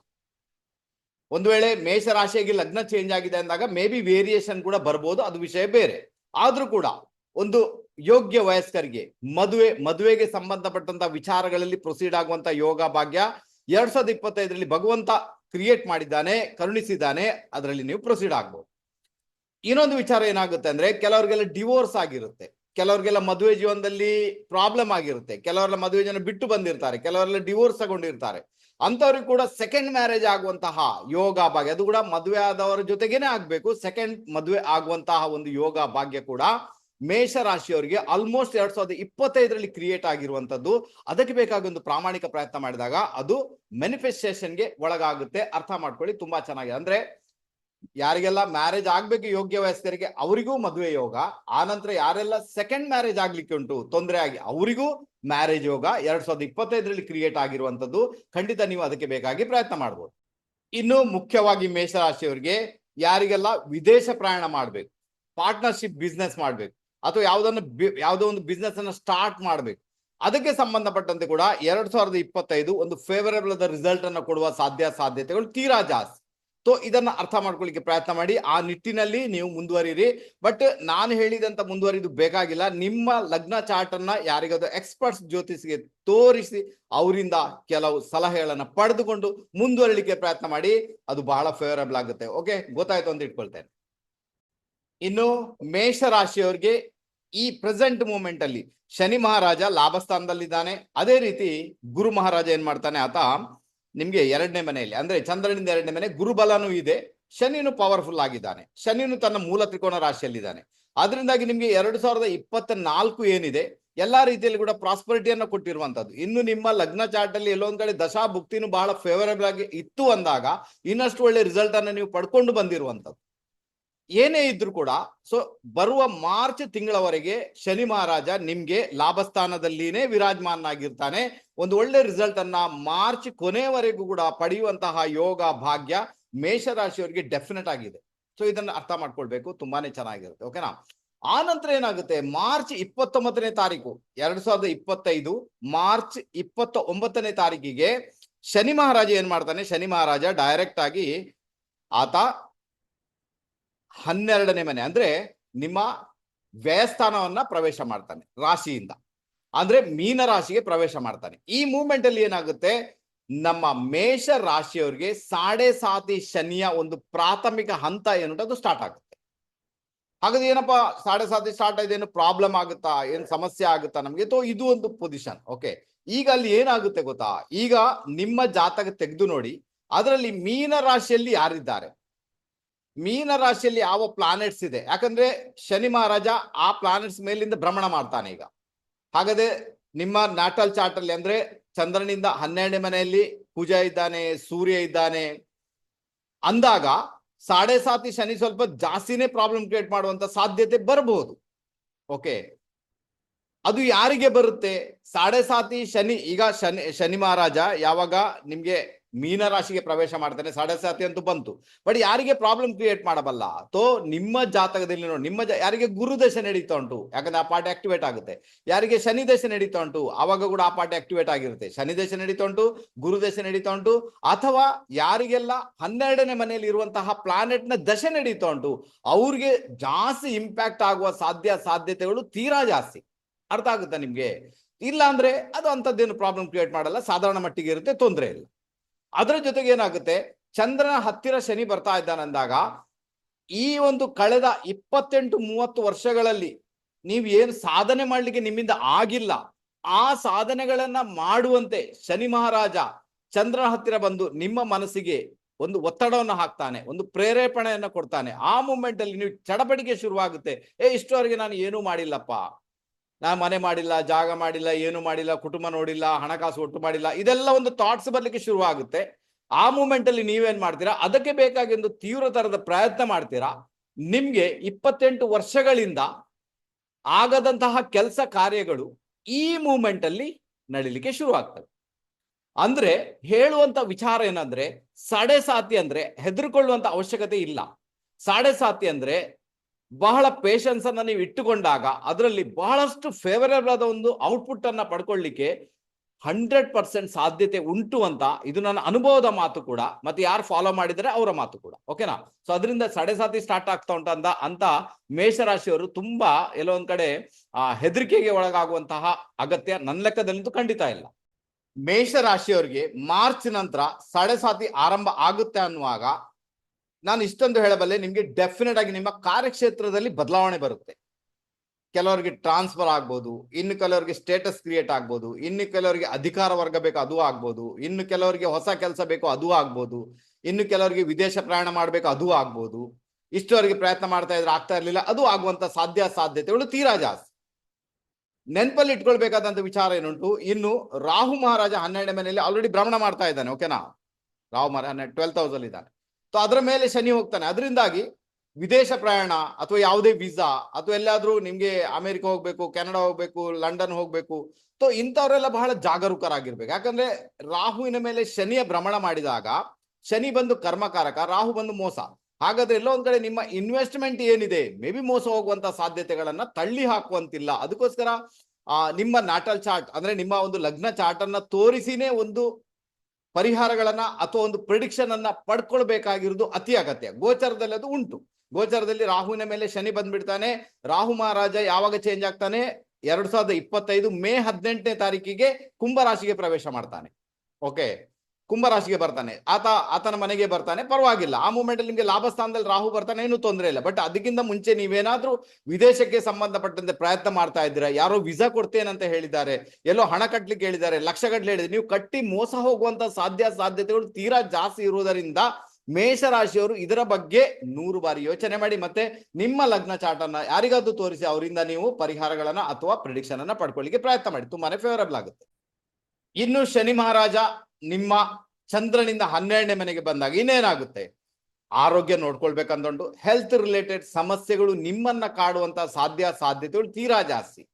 ಒಂದು ವೇಳೆ ಮೇಷ ರಾಶಿಯಾಗಿ ಲಗ್ನ ಚೇಂಜ್ ಆಗಿದೆ ಅಂದಾಗ ಮೇ ಬಿ ವೇರಿಯೇಷನ್ ಕೂಡ ಬರ್ಬೋದು, ಅದು ವಿಷಯ ಬೇರೆ. ಆದ್ರೂ ಕೂಡ ಒಂದು ಯೋಗ್ಯ ವಯಸ್ಕರಿಗೆ ಮದುವೆ, ಮದುವೆಗೆ ಸಂಬಂಧಪಟ್ಟಂತ ವಿಚಾರಗಳಲ್ಲಿ ಪ್ರೊಸೀಡ್ ಆಗುವಂತ ಯೋಗ ಭಾಗ್ಯ ಎರಡ್ ಸಾವಿರದ ಇಪ್ಪತ್ತೈದರಲ್ಲಿ ಭಗವಂತ ಕ್ರಿಯೇಟ್ ಮಾಡಿದ್ದಾನೆ, ಕರುಣಿಸಿದ್ದಾನೆ, ಅದರಲ್ಲಿ ನೀವು ಪ್ರೊಸೀಡ್ ಆಗ್ಬೋದು. ಇನ್ನೊಂದು ವಿಚಾರ ಏನಾಗುತ್ತೆ ಅಂದ್ರೆ ಕೆಲವರಿಗೆಲ್ಲ ಡಿವೋರ್ಸ್ ಆಗಿರುತ್ತೆ. ಕೆಲವರಿಗೆಲ್ಲ ಮದುವೆ ಜೀವನದಲ್ಲಿ ಪ್ರಾಬ್ಲಮ್ ಆಗಿರುತ್ತೆ. ಕೆಲವರೆಲ್ಲ ಮದುವೆ ಜನ ಬಿಟ್ಟು ಬಂದಿರ್ತಾರೆ. ಕೆಲವರೆಲ್ಲ ಡಿವೋರ್ಸ್ ತಗೊಂಡಿರ್ತಾರೆ. ಅಂತವ್ರಿಗೆ ಕೂಡ ಸೆಕೆಂಡ್ ಮ್ಯಾರೇಜ್ ಆಗುವಂತಹ ಯೋಗ ಭಾಗ್ಯ, ಅದು ಕೂಡ ಮದುವೆ ಆದವರ ಜೊತೆಗೇನೆ ಆಗ್ಬೇಕು. ಸೆಕೆಂಡ್ ಮದುವೆ ಆಗುವಂತಹ ಒಂದು ಯೋಗ ಭಾಗ್ಯ ಕೂಡ ಮೇಷ ರಾಶಿಯವರಿಗೆ ಆಲ್ಮೋಸ್ಟ್ ಎರಡ್ ಸಾವಿರದ ಇಪ್ಪತ್ತೈದರಲ್ಲಿ ಕ್ರಿಯೇಟ್ ಆಗಿರುವಂತದ್ದು. ಅದಕ್ಕೆ ಬೇಕಾಗಿ ಒಂದು ಪ್ರಾಮಾಣಿಕ ಪ್ರಯತ್ನ ಮಾಡಿದಾಗ ಅದು ಮ್ಯಾನಿಫೆಸ್ಟೇಷನ್ಗೆ ಒಳಗಾಗುತ್ತೆ. ಅರ್ಥ ಮಾಡ್ಕೊಳ್ಳಿ, ತುಂಬಾ ಚೆನ್ನಾಗಿದೆ. ಅಂದ್ರೆ ಯಾರಿಗೆಲ್ಲ ಮ್ಯಾರೇಜ್ ಆಗ್ಬೇಕು, ಯೋಗ್ಯ ವಯಸ್ಕರಿಗೆ ಅವರಿಗೂ ಮದುವೆ ಯೋಗ. ಆ ನಂತರ ಯಾರೆಲ್ಲ ಸೆಕೆಂಡ್ ಮ್ಯಾರೇಜ್ ಆಗ್ಲಿಕ್ಕೆ ಉಂಟು, ತೊಂದರೆ ಆಗಿ ಅವರಿಗೂ ಮ್ಯಾರೇಜ್ ಯೋಗ ಎರಡ್ ಸಾವಿರದ ಇಪ್ಪತ್ತೈದರಲ್ಲಿ ಕ್ರಿಯೇಟ್ ಆಗಿರುವಂತದ್ದು. ಖಂಡಿತ ನೀವು ಅದಕ್ಕೆ ಬೇಕಾಗಿ ಪ್ರಯತ್ನ ಮಾಡ್ಬೋದು. ಇನ್ನು ಮುಖ್ಯವಾಗಿ ಮೇಷರಾಶಿಯವರಿಗೆ ಯಾರಿಗೆಲ್ಲ ವಿದೇಶ ಪ್ರಯಾಣ ಮಾಡ್ಬೇಕು ಪಾರ್ಟ್ನರ್ಶಿಪ್ ಬಿಸ್ನೆಸ್ ಮಾಡ್ಬೇಕು ಅಥವಾ ಯಾವುದನ್ನು ಯಾವುದೋ ಒಂದು ಬಿಸ್ನೆಸ್ ಅನ್ನ ಸ್ಟಾರ್ಟ್ ಮಾಡ್ಬೇಕು. ಅದಕ್ಕೆ ಸಂಬಂಧಪಟ್ಟಂತೆ ಕೂಡ ಎರಡ್ ಸಾವಿರದ ಇಪ್ಪತ್ತೈದು ಒಂದು ಫೇವರಬಲ್ ಆದ ರಿಸಲ್ಟ್ ಅನ್ನ ಕೊಡುವ ಸಾಧ್ಯ ಸಾಧ್ಯತೆಗಳು ತೀರಾ ಜಾಸ್ತಿ. ಸೊ ಇದನ್ನ ಅರ್ಥ ಮಾಡ್ಕೊಳ್ಳಿಕ್ಕೆ ಪ್ರಯತ್ನ ಮಾಡಿ. ಆ ನಿಟ್ಟಿನಲ್ಲಿ ನೀವು ಮುಂದುವರಿರಿ. ಬಟ್ ನಾನು ಹೇಳಿದಂತ ಮುಂದುವರಿದು ಬೇಕಾಗಿಲ್ಲ. ನಿಮ್ಮ ಲಗ್ನ ಚಾರ್ಟ್ ಅನ್ನ ಯಾರಿಗಾದ್ರೂ ಎಕ್ಸ್ಪರ್ಟ್ಸ್ ಜ್ಯೋತಿಷ್ಗೆ ತೋರಿಸಿ ಅವರಿಂದ ಕೆಲವು ಸಲಹೆಗಳನ್ನ ಪಡೆದುಕೊಂಡು ಮುಂದುವರಿಲಿಕ್ಕೆ ಪ್ರಯತ್ನ ಮಾಡಿ. ಅದು ಬಹಳ ಫೇವರಬಲ್ ಆಗುತ್ತೆ. ಓಕೆ ಗೊತ್ತಾಯ್ತು ಅಂತ ಇಟ್ಕೊಳ್ತೇನೆ. ಇನ್ನು ಮೇಷ ರಾಶಿಯವರಿಗೆ ಈ ಪ್ರೆಸೆಂಟ್ ಮೂಮೆಂಟ್ ಅಲ್ಲಿ ಶನಿ ಮಹಾರಾಜ ಲಾಭಸ್ಥಾನದಲ್ಲಿದ್ದಾನೆ. ಅದೇ ರೀತಿ ಗುರು ಮಹಾರಾಜ ಏನ್ ಮಾಡ್ತಾನೆ ಆತ ನಿಮ್ಗೆ ಎರಡನೇ ಮನೆಯಲ್ಲಿ, ಅಂದ್ರೆ ಚಂದ್ರನಿಂದ ಎರಡನೇ ಮನೆ ಗುರುಬಲನೂ ಇದೆ, ಶನಿನು ಪವರ್ಫುಲ್ ಆಗಿದ್ದಾನೆ, ಶನಿನು ತನ್ನ ಮೂಲ ತ್ರಿಕೋನ ರಾಶಿಯಲ್ಲಿದ್ದಾನೆ. ಅದರಿಂದಾಗಿ ನಿಮ್ಗೆ ಎರಡು ಸಾವಿರದ ಇಪ್ಪತ್ತ ನಾಲ್ಕು ಏನಿದೆ, ಎಲ್ಲಾ ರೀತಿಯಲ್ಲಿ ಕೂಡ ಪ್ರಾಸ್ಪರಿಟಿಯನ್ನು ಕೊಟ್ಟಿರುವಂತದ್ದು ಇನ್ನು ನಿಮ್ಮ ಲಗ್ನ ಚಾರ್ಟ್ ಅಲ್ಲಿ ಎಲ್ಲೊಂದ್ ಕಡೆ ದಶಾ ಭುಕ್ತಿನೂ ಬಹಳ ಫೇವರಬಲ್ ಆಗಿ ಇತ್ತು ಅಂದಾಗ ಇನ್ನಷ್ಟು ಒಳ್ಳೆ ರಿಸಲ್ಟ್ ಅನ್ನು ನೀವು ಪಡ್ಕೊಂಡು ಬಂದಿರುವಂತದ್ದು ಏನೇ ಇದ್ರು ಕೂಡ ಸೊ ಬರುವ ಮಾರ್ಚ್ ತಿಂಗಳವರೆಗೆ ಶನಿ ಮಹಾರಾಜ ನಿಮ್ಗೆ ಲಾಭಸ್ಥಾನದಲ್ಲಿನೇ ವಿರಾಜಮಾನ ಆಗಿರ್ತಾನೆ ಒಂದು ಒಳ್ಳೆ ರಿಸಲ್ಟ್ ಅನ್ನ ಮಾರ್ಚ್ ಕೊನೆವರೆಗೂ ಕೂಡ ಪಡೆಯುವಂತಹ ಯೋಗ ಭಾಗ್ಯ ಮೇಷರಾಶಿಯವರಿಗೆ ಡೆಫಿನೆಟ್ ಆಗಿದೆ. ಸೊ ಇದನ್ನ ಅರ್ಥ ಮಾಡ್ಕೊಳ್ಬೇಕು, ತುಂಬಾನೇ ಚೆನ್ನಾಗಿರುತ್ತೆ ಓಕೆನಾ ಆ ನಂತರ ಏನಾಗುತ್ತೆ, ಮಾರ್ಚ್ ಇಪ್ಪತ್ತೊಂಬತ್ತನೇ ತಾರೀಕು, ಎರಡ್ ಸಾವಿರದ ಇಪ್ಪತ್ತೈದು, ಮಾರ್ಚ್ ಇಪ್ಪತ್ತ ಒಂಬತ್ತನೇ ತಾರೀಕಿಗೆ ಶನಿ ಮಹಾರಾಜ ಏನ್ ಮಾಡ್ತಾನೆ, ಶನಿ ಮಹಾರಾಜ ಡೈರೆಕ್ಟ್ ಆಗಿ ಆತ ಹನ್ನೆರಡನೇ ಮನೆ ಅಂದ್ರೆ ನಿಮ್ಮ ವ್ಯಯಸ್ಥಾನವನ್ನ ಪ್ರವೇಶ ಮಾಡ್ತಾನೆ ರಾಶಿಯಿಂದ. ಅಂದ್ರೆ ಮೀನ ರಾಶಿಗೆ ಪ್ರವೇಶ ಮಾಡ್ತಾನೆ. ಈ ಮೂಮೆಂಟ್ ಅಲ್ಲಿ ಏನಾಗುತ್ತೆ? ನಮ್ಮ ಮೇಷ ರಾಶಿಯವರಿಗೆ ಸಾಡೆ ಸಾತಿ ಶನಿಯ ಒಂದು ಪ್ರಾಥಮಿಕ ಹಂತ ಏನುಂಟು ಅದು ಸ್ಟಾರ್ಟ್ ಆಗುತ್ತೆ. ಹಾಗಾದ್ರೆ ಏನಪ್ಪಾ? ಸಾಡೆ ಸಾತಿ ಸ್ಟಾರ್ಟ್ ಆಗಿದೆ ಏನು ಪ್ರಾಬ್ಲಮ್ ಆಗುತ್ತಾ? ಏನು ಸಮಸ್ಯೆ ಆಗುತ್ತಾ ನಮ್ಗೆ? ತೋ, ಇದು ಒಂದು ಪೊಸಿಷನ್ ಓಕೆ ಈಗ ಅಲ್ಲಿ ಏನಾಗುತ್ತೆ ಗೊತ್ತಾ? ಈಗ ನಿಮ್ಮ ಜಾತಕ ತೆಗೆದು ನೋಡಿ, ಅದರಲ್ಲಿ ಮೀನ ರಾಶಿಯಲ್ಲಿ ಯಾರಿದ್ದಾರೆ? ಮೀನ ರಾಶಿಯಲ್ಲಿ ಯಾವ ಪ್ಲಾನೆಟ್ಸ್ ಇದೆ? ಯಾಕಂದ್ರೆ ಶನಿ ಮಹಾರಾಜ ಆ ಪ್ಲಾನೆಟ್ಸ್ ಮೇಲಿಂದ ಭ್ರಮಣ ಮಾಡ್ತಾನೆ ಈಗ. ಹಾಗಾದ್ರೆ ನಿಮ್ಮ ನಾಟಲ್ ಚಾರ್ಟ್ ಅಲ್ಲಿ ಅಂದ್ರೆ ಚಂದ್ರನಿಂದ ಹನ್ನೆರಡನೇ ಮನೆಯಲ್ಲಿ ಕುಜ ಇದ್ದಾನೆ, ಸೂರ್ಯ ಇದ್ದಾನೆ. ಅಂದಾಗ ಸಾಡೆ ಸಾತಿ ಶನಿ ಸ್ವಲ್ಪ ಜಾಸ್ತಿನೇ ಪ್ರಾಬ್ಲಮ್ ಕ್ರಿಯೇಟ್ ಮಾಡುವಂತ ಸಾಧ್ಯತೆ ಬರಬಹುದು. ಓಕೆ ಅದು ಯಾರಿಗೆ ಬರುತ್ತೆ? ಸಾಡೆ ಸಾತಿ ಶನಿ, ಈಗ ಶನಿ ಶನಿ ಮಹಾರಾಜ ಯಾವಾಗ ನಿಮ್ಗೆ ಮೀನ ರಾಶಿಗೆ ಪ್ರವೇಶ ಮಾಡ್ತಾನೆ ಸಾಡೆ ಅಂತ ಬಂತು. ಬಟ್ ಯಾರಿಗೆ ಪ್ರಾಬ್ಲಮ್ ಕ್ರಿಯೇಟ್ ಮಾಡಬಲ್ಲ? ತೋ ನಿಮ್ಮ ಜಾತಕದಲ್ಲಿ ನೋಡಿ, ನಿಮ್ಮ ಯಾರಿಗೆ ಗುರು ದಶೆ ನಡೀತಾ ಉಂಟು, ಯಾಕಂದ್ರೆ ಆ ಪಾರ್ಟಿ ಆಕ್ಟಿವೇಟ್ ಆಗುತ್ತೆ. ಯಾರಿಗೆ ಶನಿ ದಶೆ ನಡೀತಾ ಉಂಟು, ಆವಾಗ ಕೂಡ ಆ ಪಾರ್ಟಿ ಆಕ್ಟಿವೇಟ್ ಆಗಿರುತ್ತೆ. ಶನಿ ದಶೆ ನಡೀತಾ ಉಂಟು, ಗುರು ದಶೆ ನಡೀತಾ ಉಂಟು, ಅಥವಾ ಯಾರಿಗೆಲ್ಲ ಹನ್ನೆರಡನೇ ಮನೆಯಲ್ಲಿ ಇರುವಂತಹ ಪ್ಲಾನೆಟ್ನ ದಶೆ ನಡೀತಾ ಉಂಟು, ಅವ್ರಿಗೆ ಜಾಸ್ತಿ ಇಂಪ್ಯಾಕ್ಟ್ ಆಗುವ ಸಾಧ್ಯ, ಸಾಧ್ಯತೆಗಳು ತೀರಾ ಜಾಸ್ತಿ. ಅರ್ಥ ಆಗುತ್ತಾ ನಿಮ್ಗೆ? ಇಲ್ಲ ಅಂದ್ರೆ ಅದು ಅಂಥದ್ದೇನು ಪ್ರಾಬ್ಲಮ್ ಕ್ರಿಯೇಟ್ ಮಾಡಲ್ಲ, ಸಾಧಾರಣ ಮಟ್ಟಿಗೆ ಇರುತ್ತೆ, ತೊಂದರೆ ಇಲ್ಲ. ಅದರ ಜೊತೆಗೆ ಏನಾಗುತ್ತೆ? ಚಂದ್ರನ ಹತ್ತಿರ ಶನಿ ಬರ್ತಾ ಇದ್ದಾನಂದಾಗ ಈ ಒಂದು ಕಳೆದ ಇಪ್ಪತ್ತೆಂಟು ಮೂವತ್ತು ವರ್ಷಗಳಲ್ಲಿ ನೀವು ಏನು ಸಾಧನೆ ಮಾಡಲಿಕ್ಕೆ ನಿಮ್ಮಿಂದ ಆಗಿಲ್ಲ. ಆ ಸಾಧನೆಗಳನ್ನ ಮಾಡುವಂತೆ ಶನಿ ಮಹಾರಾಜ ಚಂದ್ರನ ಹತ್ತಿರ ಬಂದು ನಿಮ್ಮ ಮನಸ್ಸಿಗೆ ಒಂದು ಒತ್ತಡವನ್ನು ಹಾಕ್ತಾನೆ, ಒಂದು ಪ್ರೇರೇಪಣೆಯನ್ನು ಕೊಡ್ತಾನೆ. ಆ ಮೂಮೆಂಟ್ ಅಲ್ಲಿ ನೀವು ಚಡಪಡಿಕೆ ಶುರುವಾಗುತ್ತೆ. ಏ, ಇಷ್ಟವರೆಗೆ ನಾನು ಏನೂ ಮಾಡಿಲ್ಲಪ್ಪ. ನಾನು ಮನೆ ಮಾಡಿಲ್ಲ, ಜಾಗ ಮಾಡಿಲ್ಲ, ಏನು ಮಾಡಿಲ್ಲ, ಕುಟುಂಬ ನೋಡಿಲ್ಲ, ಹಣಕಾಸು ಒಟ್ಟು ಮಾಡಿಲ್ಲ, ಇದೆಲ್ಲ ಒಂದು ಥಾಟ್ಸ್ ಬರ್ಲಿಕ್ಕೆ ಶುರುವಾಗುತ್ತೆ. ಆ ಮೂಮೆಂಟ್ ಅಲ್ಲಿ ನೀವೇನ್ ಮಾಡ್ತೀರಾ? ಅದಕ್ಕೆ ಬೇಕಾಗಿ ಒಂದು ತೀವ್ರ ತರದ ಪ್ರಯತ್ನ ಮಾಡ್ತೀರಾ? ನಿಮ್ಗೆ ಇಪ್ಪತ್ತೆಂಟು ವರ್ಷಗಳಿಂದ ಆಗದಂತಹ ಕೆಲಸ ಕಾರ್ಯಗಳು ಈ ಮೂಮೆಂಟ್ ಅಲ್ಲಿ ನಡಿಲಿಕ್ಕೆ ಶುರು ಆಗ್ತವೆ ಅಂದ್ರೆ ಹೇಳುವಂತ ವಿಚಾರ ಏನಂದ್ರೆ, ಸಾಡೆ ಸಾತಿ ಅಂದ್ರೆ ಹೆದರ್ಕೊಳ್ಳುವಂತ ಅವಶ್ಯಕತೆ ಇಲ್ಲ. ಸಾಡೆ ಸಾತಿ ಅಂದ್ರೆ ಬಹಳ ಪೇಷನ್ಸ್ ಅನ್ನ ನೀವು ಇಟ್ಟುಕೊಂಡಾಗ ಅದರಲ್ಲಿ ಬಹಳಷ್ಟು ಫೇವರೇಬಲ್ ಆದ ಒಂದು ಔಟ್ಪುಟ್ ಅನ್ನ ಪಡ್ಕೊಳ್ಳಿಕ್ಕೆ ಹಂಡ್ರೆಡ್ ಪರ್ಸೆಂಟ್ ಸಾಧ್ಯತೆ ಉಂಟು ಅಂತ ಇದು ನನ್ನ ಅನುಭವದ ಮಾತು ಕೂಡ. ಮತ್ತೆ ಯಾರು ಫಾಲೋ ಮಾಡಿದರೆ ಅವರ ಮಾತು ಕೂಡ. ಓಕೆನಾ ಸೊ ಅದರಿಂದ ಸಡೆ ಸಾತಿ ಸ್ಟಾರ್ಟ್ ಆಗ್ತಾ ಉಂಟ ಅಂತ ಅಂತ ಮೇಷರಾಶಿಯವರು ತುಂಬಾ ಎಲ್ಲೋ ಒಂದ್ ಕಡೆ, ಆ, ಹೆದರಿಕೆಗೆ ಒಳಗಾಗುವಂತಹ ಅಗತ್ಯ ನನ್ನ ಲೆಕ್ಕದಲ್ಲಿ ಖಂಡಿತ ಇಲ್ಲ. ಮೇಷರಾಶಿಯವರಿಗೆ ಮಾರ್ಚ್ ನಂತರ ಸಡೆ ಸಾತಿ ಆರಂಭ ಆಗುತ್ತೆ ಅನ್ನುವಾಗ ನಾನು ಇಷ್ಟೊಂದು ಹೇಳಬಲ್ಲೆ, ನಿಮಗೆ ಡೆಫಿನೆಟ್ ಆಗಿ ನಿಮ್ಮ ಕಾರ್ಯಕ್ಷೇತ್ರದಲ್ಲಿ ಬದಲಾವಣೆ ಬರುತ್ತೆ. ಕೆಲವರಿಗೆ ಟ್ರಾನ್ಸ್ಫರ್ ಆಗ್ಬೋದು, ಇನ್ನು ಕೆಲವರಿಗೆ ಸ್ಟೇಟಸ್ ಕ್ರಿಯೇಟ್ ಆಗ್ಬೋದು, ಇನ್ನು ಕೆಲವರಿಗೆ ಅಧಿಕಾರ ವರ್ಗ ಬೇಕು ಅದು ಆಗ್ಬೋದು, ಇನ್ನು ಕೆಲವರಿಗೆ ಹೊಸ ಕೆಲಸ ಬೇಕು ಅದು ಆಗ್ಬೋದು, ಇನ್ನು ಕೆಲವರಿಗೆ ವಿದೇಶ ಪ್ರಯಾಣ ಮಾಡಬೇಕು ಅದು ಆಗ್ಬೋದು, ಇಷ್ಟವರೆಗೆ ಪ್ರಯತ್ನ ಮಾಡ್ತಾ ಇದ್ರೆ ಆಗ್ತಾ ಇರಲಿಲ್ಲ, ಅದು ಆಗುವಂತ ಸಾಧ್ಯ ಸಾಧ್ಯತೆಗಳು ತೀರಾ ಜಾಸ್ತಿ. ನೆನಪಲ್ಲಿ ಇಟ್ಕೊಳ್ಬೇಕಾದಂತ ವಿಚಾರ ಏನುಂಟು, ಇನ್ನು ರಾಹು ಮಹಾರಾಜ ಹನ್ನೆರಡನೇ ಮನೆಯಲ್ಲಿ ಆಲ್ರೆಡಿ ಭ್ರಮಣ ಮಾಡ್ತಾ ಇದ್ದಾನೆ ಓಕೆನಾ ರಾಹು ಮಹಾರಾಜ ಹನ್ನೆರಡು ಟ್ವೆಲ್ ತೌಸಂಡ್ ಇದ್ದಾನೆ. ಅದರ ಮೇಲೆ ಶನಿ ಹೋಗ್ತಾನೆ. ಅದರಿಂದಾಗಿ ವಿದೇಶ ಪ್ರಯಾಣ ಅಥವಾ ಯಾವುದೇ ವೀಸಾ ಅಥವಾ ಎಲ್ಲಾದ್ರೂ ನಿಮ್ಗೆ ಅಮೆರಿಕ ಹೋಗ್ಬೇಕು, ಕೆನಡಾ ಹೋಗ್ಬೇಕು, ಲಂಡನ್ ಹೋಗ್ಬೇಕು. ಸೊ ಇಂಥವರೆಲ್ಲ ಬಹಳ ಜಾಗರೂಕರಾಗಿರ್ಬೇಕು. ಯಾಕಂದ್ರೆ ರಾಹುವಿನ ಮೇಲೆ ಶನಿಯ ಭ್ರಮಣ ಮಾಡಿದಾಗ ಶನಿ ಬಂದು ಕರ್ಮಕಾರಕ, ರಾಹು ಬಂದು ಮೋಸ. ಹಾಗಾದ್ರೆ ಎಲ್ಲೋ ಒಂದ್ ಕಡೆ ನಿಮ್ಮ ಇನ್ವೆಸ್ಟ್ಮೆಂಟ್ ಏನಿದೆ, ಮೇ ಬಿ ಮೋಸ ಹೋಗುವಂತ ಸಾಧ್ಯತೆಗಳನ್ನ ತಳ್ಳಿ ಹಾಕುವಂತಿಲ್ಲ. ಅದಕ್ಕೋಸ್ಕರ, ಆ, ನಿಮ್ಮ ನಾಟಲ್ ಚಾರ್ಟ್ ಅಂದ್ರೆ ನಿಮ್ಮ ಒಂದು ಲಗ್ನ ಚಾರ್ಟ್ ಅನ್ನ ತೋರಿಸಿನೇ ಒಂದು ಪರಿಹಾರಗಳನ್ನ ಅಥವಾ ಒಂದು ಪ್ರಿಡಿಕ್ಷನ್ ಅನ್ನ ಪಡ್ಕೊಳ್ಬೇಕಾಗಿರೋದು ಅತಿ ಅಗತ್ಯ. ಗೋಚರದಲ್ಲಿ ಅದು ಉಂಟು. ಗೋಚರದಲ್ಲಿ ರಾಹುವಿನ ಮೇಲೆ ಶನಿ ಬಂದ್ಬಿಡ್ತಾನೆ. ರಾಹು ಮಹಾರಾಜ ಯಾವಾಗ ಚೇಂಜ್ ಆಗ್ತಾನೆ? ಎರಡ್ ಸಾವಿರದ ಇಪ್ಪತ್ತೈದು ಮೇ ಹದಿನೆಂಟನೇ ತಾರೀಕಿಗೆ ಕುಂಭರಾಶಿಗೆ ಪ್ರವೇಶ ಮಾಡ್ತಾನೆ. ಓಕೆ ಕುಂಭರಾಶಿಗೆ ಬರ್ತಾನೆ. ಆತ, ಆತನ ಮನೆಗೆ ಬರ್ತಾನೆ. ಪರವಾಗಿಲ್ಲ. ಆ ಮೂಮೆಂಟ್ ಅಲ್ಲಿ ನಿಮ್ಗೆ ಲಾಭ ಸ್ಥಾನದಲ್ಲಿ ರಾಹು ಬರ್ತಾನೆ, ಏನು ತೊಂದರೆ ಇಲ್ಲ. ಬಟ್ ಅದಕ್ಕಿಂತ ಮುಂಚೆ ನೀವೇನಾದ್ರೂ ವಿದೇಶಕ್ಕೆ ಸಂಬಂಧಪಟ್ಟಂತೆ ಪ್ರಯತ್ನ ಮಾಡ್ತಾ ಇದ್ದೀರಾ? ಯಾರೋ ವಿಸಾ ಕೊಡ್ತೇನಂತ ಹೇಳಿದ್ದಾರೆ. ಎಲ್ಲೋ ಹಣ ಕಟ್ಲಿಕ್ಕೆ ಹೇಳಿದ್ದಾರೆ. ಲಕ್ಷಗಟ್ಟಲೆ ಹೇಳಿದ್ರೆ ನೀವು ಕಟ್ಟಿ ಮೋಸ ಹೋಗುವಂತ ಸಾಧ್ಯ, ಸಾಧ್ಯತೆಗಳು ತೀರಾ ಜಾಸ್ತಿ ಇರುವುದರಿಂದ ಮೇಷರಾಶಿಯವರು ಇದರ ಬಗ್ಗೆ ನೂರು ಬಾರಿ ಯೋಚನೆ ಮಾಡಿ. ಮತ್ತೆ ನಿಮ್ಮ ಲಗ್ನ ಚಾರ್ಟ್ ಅನ್ನ ಯಾರಿಗಾದ್ರೂ ತೋರಿಸಿ ಅವರಿಂದ ನೀವು ಪರಿಹಾರಗಳನ್ನ ಅಥವಾ ಪ್ರಿಡಿಕ್ಷನ್ ಅನ್ನ ಪಡ್ಕೊಳ್ಳಿಕ್ಕೆ ಪ್ರಯತ್ನ ಮಾಡಿ. ತುಂಬಾನೇ ಫೇವರಬಲ್ ಆಗುತ್ತೆ. ಇನ್ನು ಶನಿ ಮಹಾರಾಜ ನಿಮ್ಮ ಚಂದ್ರನಿಂದ ಹನ್ನೆರಡನೇ ಮನೆಗೆ ಬಂದಾಗ ಇನ್ನೇನಾಗುತ್ತೆ? ಆರೋಗ್ಯ ನೋಡ್ಕೊಳ್ಬೇಕಂದುಂಟು ಹೆಲ್ತ್ ರಿಲೇಟೆಡ್ ಸಮಸ್ಯೆಗಳು ನಿಮ್ಮನ್ನ ಕಾಡುವಂತ ಸಾಧ್ಯ ಸಾಧ್ಯತೆಗಳು ತೀರಾ ಜಾಸ್ತಿ.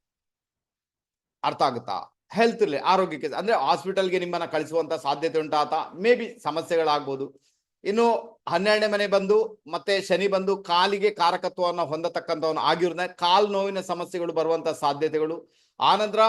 ಅರ್ಥ ಆಗುತ್ತಾ? ಹೆಲ್ತ್ ಆರೋಗ್ಯಕ್ಕೆ ಅಂದ್ರೆ ಹಾಸ್ಪಿಟಲ್ಗೆ ನಿಮ್ಮನ್ನ ಕಳಿಸುವಂತ ಸಾಧ್ಯತೆ ಉಂಟಾತ ಮೇ ಬಿ ಸಮಸ್ಯೆಗಳಾಗ್ಬೋದು. ಇನ್ನು ಹನ್ನೆರಡನೇ ಮನೆ ಬಂದು ಮತ್ತೆ ಶನಿ ಬಂದು ಕಾಲಿಗೆ ಕಾರಕತ್ವವನ್ನು ಹೊಂದತಕ್ಕಂಥವನು ಆಗಿರೋದ್ರೆ ಕಾಲ್ ನೋವಿನ ಸಮಸ್ಯೆಗಳು ಬರುವಂತ ಸಾಧ್ಯತೆಗಳು. ಆನಂತರ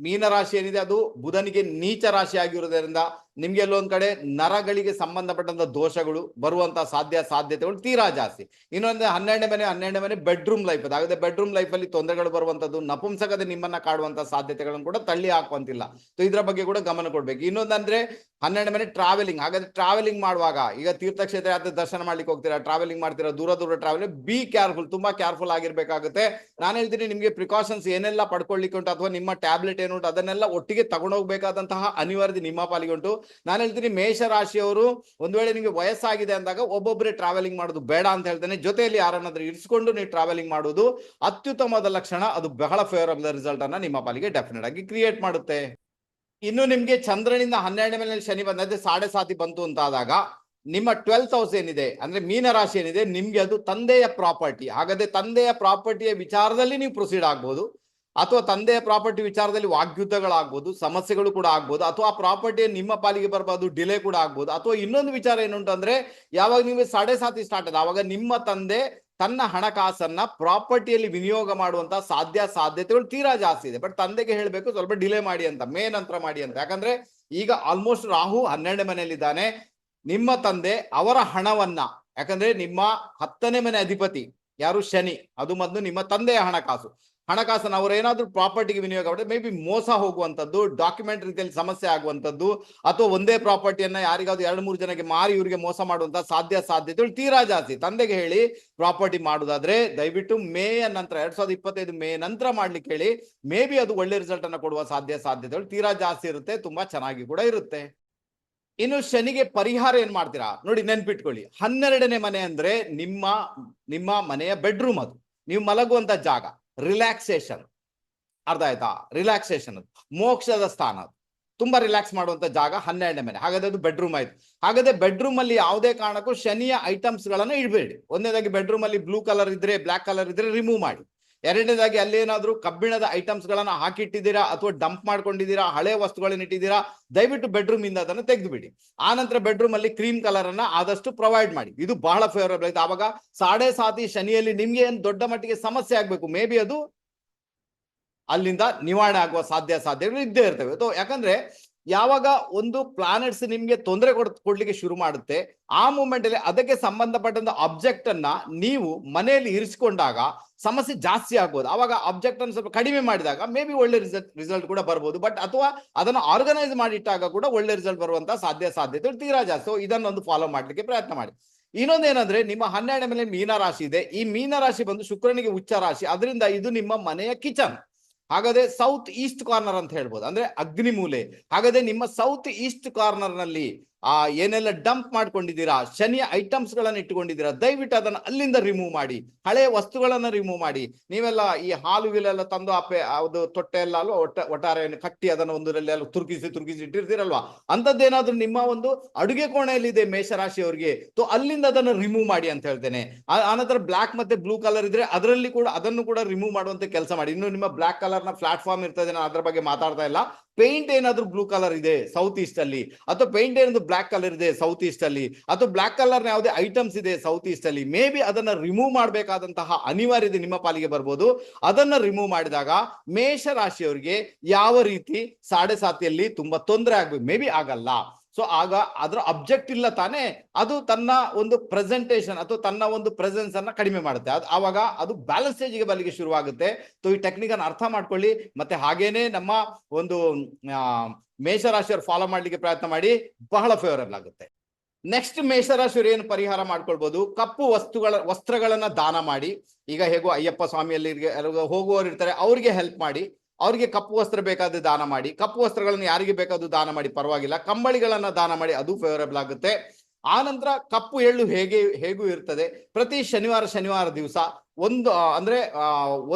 ಮೀನರಾಶಿ ಏನಿದೆ ಅದು? ಬುಧನಿಗೆ ನೀಚ ರಾಶಿ ಆಗಿರೋದ್ರಿಂದ ನಿಮ್ಗೆ ಎಲ್ಲೊಂದ್ ಕಡೆ ನರಗಳಿಗೆ ಸಂಬಂಧಪಟ್ಟಂತ ದೋಷಗಳು ಬರುವಂತ ಸಾಧ್ಯ ಸಾಧ್ಯತೆಗಳು ತೀರಾ ಜಾಸ್ತಿ. ಇನ್ನೊಂದು ಹನ್ನೆರಡನೇ ಮನೆ ಹನ್ನೆರಡನೇ ಮನೆ ಬೆಡ್ರೂಮ್ ಲೈಫ್ ಅದು. ಹಾಗಾದ್ರೆ ಬೆಡ್ರೂಮ್ ಲೈಫ್ ಅಲ್ಲಿ ತೊಂದರೆಗಳು ಬರುವಂತದ್ದು ನಪುಂಸಕದ ನಿಮ್ಮನ್ನ ಕಾಡುವಂತ ಸಾಧ್ಯತೆಗಳನ್ನು ಕೂಡ ತಳ್ಳಿ ಹಾಕುವಂತಿಲ್ಲ. ಸೊ ಇದ್ರ ಬಗ್ಗೆ ಕೂಡ ಗಮನ ಕೊಡ್ಬೇಕು. ಇನ್ನೊಂದಂದ್ರೆ ಹನ್ನೆರಡು ಮನೆ ಟ್ರಾವೆಲಿಂಗ್ ಹಾಗಾದ್ರೆ ಟ್ರಾವೆಲಿಂಗ್ ಮಾಡುವಾಗ, ಈಗ ತೀರ್ಥಕ್ಷೇತ್ರ ಯಾತ್ರೆ ದರ್ಶನ ಮಾಡ್ಲಿಕ್ಕೆ ಹೋಗ್ತೀರಾ ಟ್ರಾವೆಲಿಂಗ್ ಮಾಡ್ತೀರಾ, ದೂರ ದೂರ ಟ್ರಾವೆಲ್ ಬಿ ಕೇರ್ಫುಲ್ ತುಂಬಾ ಕೇರ್ಫುಲ್ ಆಗಿರ್ಬೇಕಾಗುತ್ತೆ. ನಾನು ಹೇಳ್ತೀನಿ ನಿಮಗೆ ಪ್ರಿಕಾಷನ್ಸ್ ಏನೆಲ್ಲ ಪಡ್ಕೊಳ್ಲಿಕ್ಕೆ ಉಂಟು, ಅಥವಾ ನಿಮ್ಮ ಟ್ಯಾಬ್ಲೆಟ್ ಏನು ಉಂಟು ಅದನ್ನೆಲ್ಲ ಒಟ್ಟಿಗೆ ತಗೊಂಡೋಗ್ಬೇಕಾದಂತಹ ಅನಿವಾರ್ಯ ನಿಮ್ಮ ಪಾಲಿಗೆ ಉಂಟು. ನಾನು ಹೇಳ್ತೀನಿ ಮೇಷ ಒಂದು ವೇಳೆ ನಿಮಗೆ ವಯಸ್ಸಾಗಿದೆ ಅಂದಾಗ ಒಬ್ಬೊಬ್ಬರೇ ಟ್ರಾವೆಲಿಂಗ್ ಮಾಡೋದು ಬೇಡ ಅಂತ ಹೇಳ್ತೇನೆ. ಜೊತೆಯಲ್ಲಿ ಯಾರನ್ನಾದ್ರೂ ಇರಿಸಿಕೊಂಡು ನೀವು ಟ್ರಾವೆಲಿಂಗ್ ಮಾಡುವುದು ಅತ್ಯುತ್ತಮವಾದ ಲಕ್ಷಣ. ಅದು ಬಹಳ ಫೇವರಬಲ್ ರಿಸಲ್ಟ್ ಅನ್ನ ನಿಮ್ಮ ಪಾಲಿಗೆ ಡೆಫಿನೆಟ್ ಆಗಿ ಕ್ರಿಯೇಟ್ ಮಾಡುತ್ತೆ. ಇನ್ನು ನಿಮ್ಗೆ ಚಂದ್ರನಿಂದ ಹನ್ನೆರಡನೇ ಮೇಲೆ ಶನಿ ಬಂದಂತೆ ಸಾಡೆ ಸಾತಿ ಬಂತು ಅಂತ ಆದಾಗ ನಿಮ್ಮ ಟ್ವೆಲ್ತ್ ಹೌಸ್ ಏನಿದೆ, ಅಂದ್ರೆ ಮೀನ ರಾಶಿ ಏನಿದೆ, ನಿಮ್ಗೆ ಅದು ತಂದೆಯ ಪ್ರಾಪರ್ಟಿ ಹಾಗಾದ್ರೆ ತಂದೆಯ ಪ್ರಾಪರ್ಟಿಯ ವಿಚಾರದಲ್ಲಿ ನೀವು ಪ್ರೊಸೀಡ್ ಆಗ್ಬೋದು. ಅಥವಾ ತಂದೆಯ ಪ್ರಾಪರ್ಟಿ ವಿಚಾರದಲ್ಲಿ ವಾಗ್ಯುದ್ಧಗಳಾಗ್ಬೋದು ಸಮಸ್ಯೆಗಳು ಕೂಡ ಆಗ್ಬೋದು, ಅಥವಾ ಆ ಪ್ರಾಪರ್ಟಿ ನಿಮ್ಮ ಪಾಲಿಗೆ ಬರಬಹುದು ಡಿಲೇ ಕೂಡ ಆಗ್ಬೋದು, ಅಥವಾ ಇನ್ನೊಂದು ವಿಚಾರ ಏನುಂಟು ಅಂತಂದ್ರೆ ಯಾವಾಗ ನೀವು ಸಾಡೆ ಸಾತಿ ಸ್ಟಾರ್ಟ್ ಆದ ಅವಾಗ ನಿಮ್ಮ ತಂದೆ ತನ್ನ ಹಣಕಾಸನ್ನ ಪ್ರಾಪರ್ಟಿಯಲ್ಲಿ ವಿನಿಯೋಗ ಮಾಡುವಂತ ಸಾಧ್ಯ ಸಾಧ್ಯತೆಗಳು ತೀರಾ ಜಾಸ್ತಿ ಇದೆ. ಬಟ್ ತಂದೆಗೆ ಹೇಳಬೇಕು, ಸ್ವಲ್ಪ ಡಿಲೇ ಮಾಡಿ ಅಂತ, ಮೇ ನಂತರ ಮಾಡಿ ಅಂತ. ಯಾಕಂದ್ರೆ, ಈಗ ಆಲ್ಮೋಸ್ಟ್ ರಾಹು ಹನ್ನೆರಡನೇ ಮನೆಯಲ್ಲಿದ್ದಾನೆ. ನಿಮ್ಮ ತಂದೆ ಅವರ ಹಣವನ್ನ, ಯಾಕಂದ್ರೆ ನಿಮ್ಮ ಹತ್ತನೇ ಮನೆ ಅಧಿಪತಿ, ಯಾರು? ಶನಿ. ಅದು ಮೊದಲು ನಿಮ್ಮ ತಂದೆಯ ಹಣಕಾಸು. ಹಣಕಾಸನ್ನು ಅವರೇನಾದ್ರೂ ಪ್ರಾಪರ್ಟಿಗೆ ವಿನಿಯೋಗ ಮಾಡಿದ್ರೆ ಮೇ ಬಿ ಮೋಸ ಹೋಗುವಂಥದ್ದು ಡಾಕ್ಯುಮೆಂಟ್ ರೀತಿಯಲ್ಲಿ ಸಮಸ್ಯೆ ಆಗುವಂಥದ್ದು, ಅಥವಾ ಒಂದೇ ಪ್ರಾಪರ್ಟಿಯನ್ನ ಯಾರಿಗಾದ್ರು ಎರಡು, ಮೂರು ಜನಕ್ಕೆ ಮಾರಿ ಇವರಿಗೆ ಮೋಸ ಮಾಡುವಂತ ಸಾಧ್ಯ ಸಾಧ್ಯತೆಗಳು ತೀರಾ ಜಾಸ್ತಿ. ತಂದೆಗೆ ಹೇಳಿ ಪ್ರಾಪರ್ಟಿ ಮಾಡುದಾದ್ರೆ ದಯವಿಟ್ಟು ಮೇ ನಂತರ, ಎರಡ್ ಸಾವಿರದ ಇಪ್ಪತ್ತೈದು ಮೇ ನಂತರ ಮಾಡ್ಲಿಕ್ಕೆ ಹೇಳಿ ಮೇ ಬಿ ಅದು ಒಳ್ಳೆ ರಿಸಲ್ಟ್ ಅನ್ನ ಕೊಡುವ ಸಾಧ್ಯ ಸಾಧ್ಯತೆಗಳು ತೀರಾ ಜಾಸ್ತಿ ಇರುತ್ತೆ, ತುಂಬಾ ಚೆನ್ನಾಗಿ ಕೂಡ ಇರುತ್ತೆ. ಇನ್ನು ಶನಿಗೆ ಪರಿಹಾರ ಏನ್ ಮಾಡ್ತೀರಾ? ನೋಡಿ ನೆನ್ಪಿಟ್ಕೊಳ್ಳಿ. ಹನ್ನೆರಡನೇ ಮನೆ ಅಂದ್ರೆ ನಿಮ್ಮ ನಿಮ್ಮ ಮನೆಯ ಬೆಡ್ರೂಮ್ ಅದು. ನೀವು ಮಲಗುವಂತ ಜಾಗ. ರಿಲ್ಯಾಕ್ಸೇಷನ್ ಅರ್ಧ ಆಯ್ತಾ? ರಿಲ್ಯಾಕ್ಸೇಷನ್ ಮೋಕ್ಷದ ಸ್ಥಾನ ಅದು. ತುಂಬಾ ರಿಲ್ಯಾಕ್ಸ್ ಮಾಡುವಂತ ಜಾಗ ಹನ್ನೆರಡನೇ ಮನೆ ಹಾಗಾದ್ರೆ ಅದು ಬೆಡ್ರೂಮ್ ಆಯ್ತು. ಹಾಗಾದ್ರೆ ಬೆಡ್ರೂಮ್ ಅಲ್ಲಿ ಯಾವುದೇ ಕಾರಣಕ್ಕೂ ಶನಿಯ ಐಟಮ್ಸ್ ಗಳನ್ನ ಇಡಬೇಡಿ. ಒಂದನೇದಾಗಿ ಬೆಡ್ರೂಮ್ ಅಲ್ಲಿ ಬ್ಲೂ ಕಲರ್ ಇದ್ರೆ ಬ್ಲಾಕ್ ಕಲರ್ ಇದ್ರೆ ರಿಮೂವ್ ಮಾಡಿ. ಎರಡನೇದಾಗಿ ಅಲ್ಲೇನಾದ್ರೂ ಕಬ್ಬಿಣದ ಐಟಮ್ಸ್ ಗಳನ್ನ ಹಾಕಿಟ್ಟಿದ್ದೀರಾ ಅಥವಾ ಡಂಪ್ ಮಾಡ್ಕೊಂಡಿದ್ದೀರಾ, ಹಳೆ ವಸ್ತುಗಳನ್ನ ಇಟ್ಟಿದ್ದೀರಾ, ದಯವಿಟ್ಟು ಬೆಡ್ರೂಮ್ ಇಂದ ಅದನ್ನು ತೆಗೆದುಬಿಡಿ. ಆ ನಂತರ ಬೆಡ್ರೂಮ್ ಅಲ್ಲಿ ಕ್ರೀಮ್ ಕಲರ್ ಅನ್ನ ಆದಷ್ಟು ಪ್ರೊವೈಡ್ ಮಾಡಿ. ಇದು ಬಹಳ ಫೇವರಬಲ್ ಆಯ್ತು. ಆವಾಗ ಸಾಡೆ ಸಾತಿ ಶನಿಯಲ್ಲಿ ನಿಮ್ಗೆ ಏನ್ ದೊಡ್ಡ ಮಟ್ಟಿಗೆ ಸಮಸ್ಯೆ ಆಗ್ಬೇಕು, ಮೇ ಬಿ ಅದು ಅಲ್ಲಿಂದ ನಿವಾರಣೆ ಆಗುವ ಸಾಧ್ಯ ಸಾಧ್ಯಗಳು ಇದ್ದೇ ಇರ್ತವೆ. ಯಾಕಂದ್ರೆ ಯಾವಾಗ ಒಂದು ಪ್ಲಾನೆಟ್ಸ್ ನಿಮ್ಗೆ ತೊಂದರೆ ಕೊಡ್, ಕೊಡ್ಲಿಕ್ಕೆ ಶುರು ಮಾಡುತ್ತೆ, ಆ ಮೂಮೆಂಟ್ ಅಲ್ಲಿ ಅದಕ್ಕೆ ಸಂಬಂಧಪಟ್ಟಂತ ಅಬ್ಜೆಕ್ಟ್ ಅನ್ನ ನೀವು ಮನೆಯಲ್ಲಿ ಇರಿಸಿಕೊಂಡಾಗ ಸಮಸ್ಯೆ ಜಾಸ್ತಿ ಆಗ್ಬೋದು. ಅವಾಗ ಅಬ್ಜೆಕ್ಟ್ ಅನ್ನು ಸ್ವಲ್ಪ ಕಡಿಮೆ ಮಾಡಿದಾಗ ಮೇ ಬಿ ಒಳ್ಳೆ ರಿಸಲ್ಟ್ ರಿಸಲ್ಟ್ ಕೂಡ ಬರ್ಬೋದು. ಬಟ್ ಅಥವಾ ಅದನ್ನು ಆರ್ಗನೈಸ್ ಮಾಡಿಟ್ಟಾಗ ಕೂಡ ಒಳ್ಳೆ ರಿಸಲ್ಟ್ ಬರುವಂತಹ ಸಾಧ್ಯ ಸಾಧ್ಯತೆ ತೀರಾ ಜಾಸ್ತಿ. ಸೊ ಇದನ್ನೊಂದು ಫಾಲೋ ಮಾಡ್ಲಿಕ್ಕೆ ಪ್ರಯತ್ನ ಮಾಡಿ. ಇನ್ನೊಂದೇನಂದ್ರೆ ನಿಮ್ಮ ಹನ್ನೆರಡನೇ ಮೇಲೆ ಮೀನ ರಾಶಿ ಇದೆ. ಈ ಮೀನ ರಾಶಿ ಬಂದು ಶುಕ್ರನಿಗೆ ಉಚ್ಚ ರಾಶಿ. ಅದರಿಂದ ಇದು ನಿಮ್ಮ ಮನೆಯ ಕಿಚನ್ ಹಾಗಾದ್ರೆ ಸೌತ್ ಈಸ್ಟ್ ಕಾರ್ನರ್ ಅಂತ ಹೇಳ್ಬೋದು. ಅಂದ್ರೆ ಅಗ್ನಿ ಮೂಲೆ ಹಾಗಾದ್ರೆ ನಿಮ್ಮ ಸೌತ್ ಈಸ್ಟ್ ಕಾರ್ನರ್ನಲ್ಲಿ ಆ ಏನೆಲ್ಲ ಡಂಪ್ ಮಾಡ್ಕೊಂಡಿದ್ದೀರಾ, ಶನಿಯ ಐಟಮ್ಸ್ ಗಳನ್ನ ಇಟ್ಟುಕೊಂಡಿದ್ದೀರಾ, ದಯವಿಟ್ಟು ಅದನ್ನ ಅಲ್ಲಿಂದ ರಿಮೂವ್ ಮಾಡಿ, ಹಳೆಯ ವಸ್ತುಗಳನ್ನ ರಿಮೂವ್ ಮಾಡಿ. ನೀವೆಲ್ಲ ಈ ಹಾಲು ಗಿಲೆಲ್ಲ ತಂದು ಅಪ್ಪೆ, ಅದು ತೊಟ್ಟೆ ಎಲ್ಲ ಅಲ್ವಾ, ಒಟ್ಟ, ಒಟ್ಟಾರೆಯನ್ನು ಕಟ್ಟಿ ಅದನ್ನ ಒಂದರಲ್ಲಿ ಎಲ್ಲ ತುರ್ಕಿಸಿ ತುರುಗಿಸಿ ಇಟ್ಟಿರ್ತೀರಲ್ವಾ? ಅಂತದ್ದೇನಾದ್ರೂ ನಿಮ್ಮ ಒಂದು ಅಡುಗೆ ಕೋಣೆಯಲ್ಲಿದೆ ಮೇಷರಾಶಿಯವರಿಗೆ ಸೊ ಅಲ್ಲಿಂದ ಅದನ್ನು ರಿಮೂವ್ ಮಾಡಿ ಅಂತ ಹೇಳ್ತೇನೆ. ಆನಂತರ ಬ್ಲಾಕ್ ಮತ್ತೆ ಬ್ಲೂ ಕಲರ್ ಇದ್ರೆ ಅದರಲ್ಲಿ ಕೂಡ, ಅದನ್ನು ಕೂಡ ರಿಮೂವ್ ಮಾಡುವಂತ ಕೆಲಸ ಮಾಡಿ. ಇನ್ನು ನಿಮ್ಮ ಬ್ಲಾಕ್ ಕಲರ್ನ ಪ್ಲಾಟ್ಫಾರ್ಮ್ ಇರ್ತದೆ, ನಾನು ಅದ್ರ ಬಗ್ಗೆ ಮಾತಾಡ್ತಾ ಇಲ್ಲ. ಪೇಂಟ್ ಏನಾದ್ರೂ ಬ್ಲೂ ಕಲರ್ ಇದೆ ಸೌತ್ ಈಸ್ಟ್ ಅಲ್ಲಿ, ಅಥವಾ ಪೇಂಟ್ ಏನಾದ್ರು ಬ್ಲಾಕ್ ಕಲರ್ ಇದೆ ಸೌತ್ ಈಸ್ಟ್ ಅಲ್ಲಿ, ಅಥವಾ ಬ್ಲಾಕ್ ಕಲರ್ ಯಾವುದೇ ಐಟಮ್ಸ್ ಇದೆ ಸೌತ್ ಈಸ್ಟ್ ಅಲ್ಲಿ ಮೇ ಬಿ ಅದನ್ನ ರಿಮೂವ್ ಮಾಡಬೇಕಾದಂತಹ ಅನಿವಾರ್ಯತೆ ನಿಮ್ಮ ಪಾಲಿಗೆ ಬರ್ಬೋದು. ಅದನ್ನ ರಿಮೂವ್ ಮಾಡಿದಾಗ ಮೇಷ ರಾಶಿಯವರಿಗೆ ಯಾವ ರೀತಿ, ಸಾಡೆ ಸಾತಿಯಲ್ಲಿ ತುಂಬಾ ತೊಂದರೆ ಆಗ್ಬೇಕು ಮೇ ಬಿ ಆಗಲ್ಲ. ಸೊ ಆಗ ಅದರ ಅಬ್ಜೆಕ್ಟ್ ಇಲ್ಲ ತಾನೇ, ಅದು ತನ್ನ ಒಂದು ಪ್ರೆಸೆಂಟೇಷನ್ ಅಥವಾ ತನ್ನ ಒಂದು ಪ್ರೆಸೆನ್ಸ್ ಅನ್ನ ಕಡಿಮೆ ಮಾಡುತ್ತೆ. ಅದು ಆವಾಗ ಅದು ಬ್ಯಾಲೆನ್ಸ್ ಸ್ಟೇಜ್ಗೆ ಬರಲಿಕ್ಕೆ ಶುರುವಾಗುತ್ತೆ. ಸೊ ಈ ಟೆಕ್ನಿಕ್ ಅನ್ನು ಅರ್ಥ ಮಾಡ್ಕೊಳ್ಳಿ. ಮತ್ತೆ ಹಾಗೇನೆ ನಮ್ಮ ಒಂದು ಮೇಷರಾಶಿಯವರು ಫಾಲೋ ಮಾಡ್ಲಿಕ್ಕೆ ಪ್ರಯತ್ನ ಮಾಡಿ ಬಹಳ ಫೇವರಬಲ್ ಆಗುತ್ತೆ. ನೆಕ್ಸ್ಟ್ ಮೇಷರಾಶಿಯವರು ಏನು ಪರಿಹಾರ ಮಾಡ್ಕೊಳ್ಬಹುದು ಕಪ್ಪು ವಸ್ತುಗಳ, ವಸ್ತ್ರಗಳನ್ನ ದಾನ ಮಾಡಿ. ಈಗ ಹೇಗೋ ಅಯ್ಯಪ್ಪ ಸ್ವಾಮಿಯಲ್ಲಿ ಹೋಗುವವರು ಇರ್ತಾರೆ, ಅವ್ರಿಗೆ ಹೆಲ್ಪ್ ಮಾಡಿ. ಅವ್ರಿಗೆ ಕಪ್ಪು ವಸ್ತ್ರ ಬೇಕಾದ್ರೆ ದಾನ ಮಾಡಿ, ಕಪ್ಪು ವಸ್ತ್ರಗಳನ್ನು ಯಾರಿಗೆ ಬೇಕಾದ್ರೂ ದಾನ ಮಾಡಿ, ಪರವಾಗಿಲ್ಲ. ಕಂಬಳಿಗಳನ್ನ ದಾನ ಮಾಡಿ, ಅದು ಫೇವರೇಬಲ್ ಆಗುತ್ತೆ. ಆ ನಂತರ ಕಪ್ಪು ಎಳ್ಳು ಹೇಗೆ, ಹೇಗೂ ಇರ್ತದೆ? ಪ್ರತಿ ಶನಿವಾರ ಶನಿವಾರ ದಿವಸ ಒಂದು ಅಂದ್ರೆ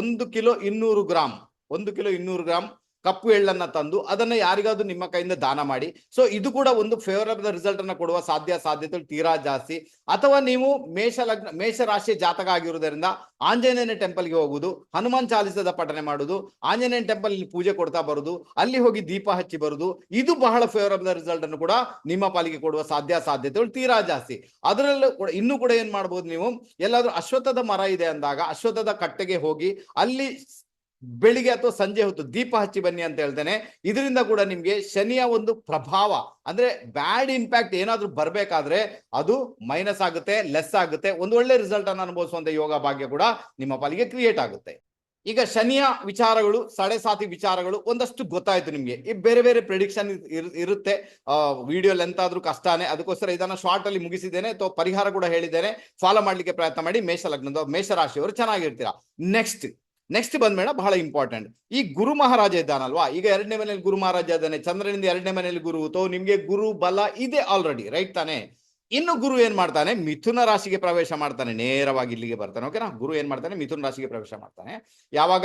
ಒಂದು ಕಿಲೋ ಇನ್ನೂರು ಗ್ರಾಮ್ ಒಂದು ಕಿಲೋ ಇನ್ನೂರು ಗ್ರಾಮ್ ಕಪ್ಪು ಎಳ್ಳನ್ನ ತಂದು ಅದನ್ನ ಯಾರಿಗಾದ್ರೂ ನಿಮ್ಮ ಕೈಯಿಂದ ದಾನ ಮಾಡಿ. ಸೊ ಇದು ಕೂಡ ಒಂದು ಫೇವರಬಲ್ ರಿಸಲ್ಟ್ ಅನ್ನ ಕೊಡುವ ಸಾಧ್ಯ, ಸಾಧ್ಯತೆಗಳು ತೀರಾ ಜಾಸ್ತಿ. ಅಥವಾ ನೀವು ಮೇಷ ಲಗ್ನ, ಮೇಷ ರಾಶಿಯ ಜಾತಕ ಆಗಿರುವುದರಿಂದ ಆಂಜನೇಯನ ಟೆಂಪಲ್ಗೆ ಹೋಗುವುದು, ಹನುಮಾನ್ ಚಾಲಿಸದ ಪಠನೆ ಮಾಡುದು ಆಂಜನೇಯನ ಟೆಂಪಲ್ ಪೂಜೆ ಕೊಡ್ತಾ ಬರುದು ಅಲ್ಲಿ ಹೋಗಿ ದೀಪ ಹಚ್ಚಿ ಬರುದು ಇದು ಬಹಳ ಫೇವರಬಲ್ ರಿಸಲ್ಟ್ ಅನ್ನು ಕೂಡ ನಿಮ್ಮ ಪಾಲಿಗೆ ಕೊಡುವ ಸಾಧ್ಯ, ಸಾಧ್ಯತೆಗಳು ತೀರಾ ಜಾಸ್ತಿ. ಅದರಲ್ಲೂ ಕೂಡ, ಇನ್ನೂ ಕೂಡ ಏನ್ ಮಾಡ್ಬೋದು ನೀವು? ಎಲ್ಲಾದ್ರೂ ಅಶ್ವತ್ಥದ ಮರ ಇದೆ ಅಂದಾಗ ಅಶ್ವತ್ಥದ ಕಟ್ಟೆಗೆ ಹೋಗಿ ಅಲ್ಲಿ ಬೆಳಿಗ್ಗೆ ಅಥವಾ ಸಂಜೆ ಹೊತ್ತು ದೀಪ ಹಚ್ಚಿ ಬನ್ನಿ ಅಂತ ಹೇಳ್ತೇನೆ. ಇದರಿಂದ ಕೂಡ ನಿಮ್ಗೆ ಶನಿಯ ಒಂದು ಪ್ರಭಾವ, ಅಂದ್ರೆ ಬ್ಯಾಡ್ ಇಂಪ್ಯಾಕ್ಟ್ ಏನಾದ್ರೂ ಬರ್ಬೇಕಾದ್ರೆ ಅದು ಮೈನಸ್ ಆಗುತ್ತೆ ಲೆಸ್ ಆಗುತ್ತೆ. ಒಂದು ಒಳ್ಳೆ ರಿಸಲ್ಟ್ ಅನ್ನು ಅನುಭವಿಸುವಂತ ಯೋಗ ಭಾಗ್ಯ ಕೂಡ ನಿಮ್ಮ ಪಾಲಿಗೆ ಕ್ರಿಯೇಟ್ ಆಗುತ್ತೆ. ಈಗ ಶನಿಯ ವಿಚಾರಗಳು ಸಡೆ ಸಾತಿ ವಿಚಾರಗಳು ಒಂದಷ್ಟು ಗೊತ್ತಾಯ್ತು ನಿಮ್ಗೆ. ಈ ಬೇರೆ ಬೇರೆ ಪ್ರಿಡಿಕ್ಷನ್ ಇರುತ್ತೆ. ವಿಡಿಯೋ ಲೆಂತ್ ಆದ್ರೂ ಕಷ್ಟನೇ. ಅದಕ್ಕೋಸ್ಕರ ಇದನ್ನ ಶಾರ್ಟ್ ಅಲ್ಲಿ ಮುಗಿಸಿದ್ದೇನೆ, ಅಥವಾ ಪರಿಹಾರ ಕೂಡ ಹೇಳಿದ್ದೇನೆ. ಫಾಲೋ ಮಾಡ್ಲಿಕ್ಕೆ ಪ್ರಯತ್ನ ಮಾಡಿ ಮೇಷ ಲಗ್ನದ ಮೇಷ ರಾಶಿಯವರು ಚೆನ್ನಾಗಿರ್ತೀರಾ. ನೆಕ್ಸ್ಟ್ ನೆಕ್ಸ್ಟ್ ಬಂದ್ಮೇಡ ಬಹಳ ಇಂಪಾರ್ಟೆಂಟ್ ಈ ಗುರು ಮಹಾರಾಜ ಇದ್ದಾನಲ್ವಾ? ಈಗ ಎರಡನೇ ಮನೆಯಲ್ಲಿ ಗುರು ಮಹಾರಾಜ ಇದ್ದಾನೆ. ಚಂದ್ರನಿಂದ ಎರಡನೇ ಮನೆಯಲ್ಲಿ ಗುರು ತೋ ನಿಮ್ಗೆ ಗುರು ಬಲ ಇದೆ ಆಲ್ರೆಡಿ ರೈಟ್ ತಾನೆ? ಇನ್ನು ಗುರು ಏನ್ ಮಾಡ್ತಾನೆ? ಮಿಥುನ ರಾಶಿಗೆ ಪ್ರವೇಶ ಮಾಡ್ತಾನೆ. ನೇರವಾಗಿ ಇಲ್ಲಿಗೆ ಬರ್ತಾನೆ ಓಕೆನಾ ಗುರು ಏನ್ ಮಾಡ್ತಾನೆ? ಮಿಥುನ ರಾಶಿಗೆ ಪ್ರವೇಶ ಮಾಡ್ತಾನೆ. ಯಾವಾಗ?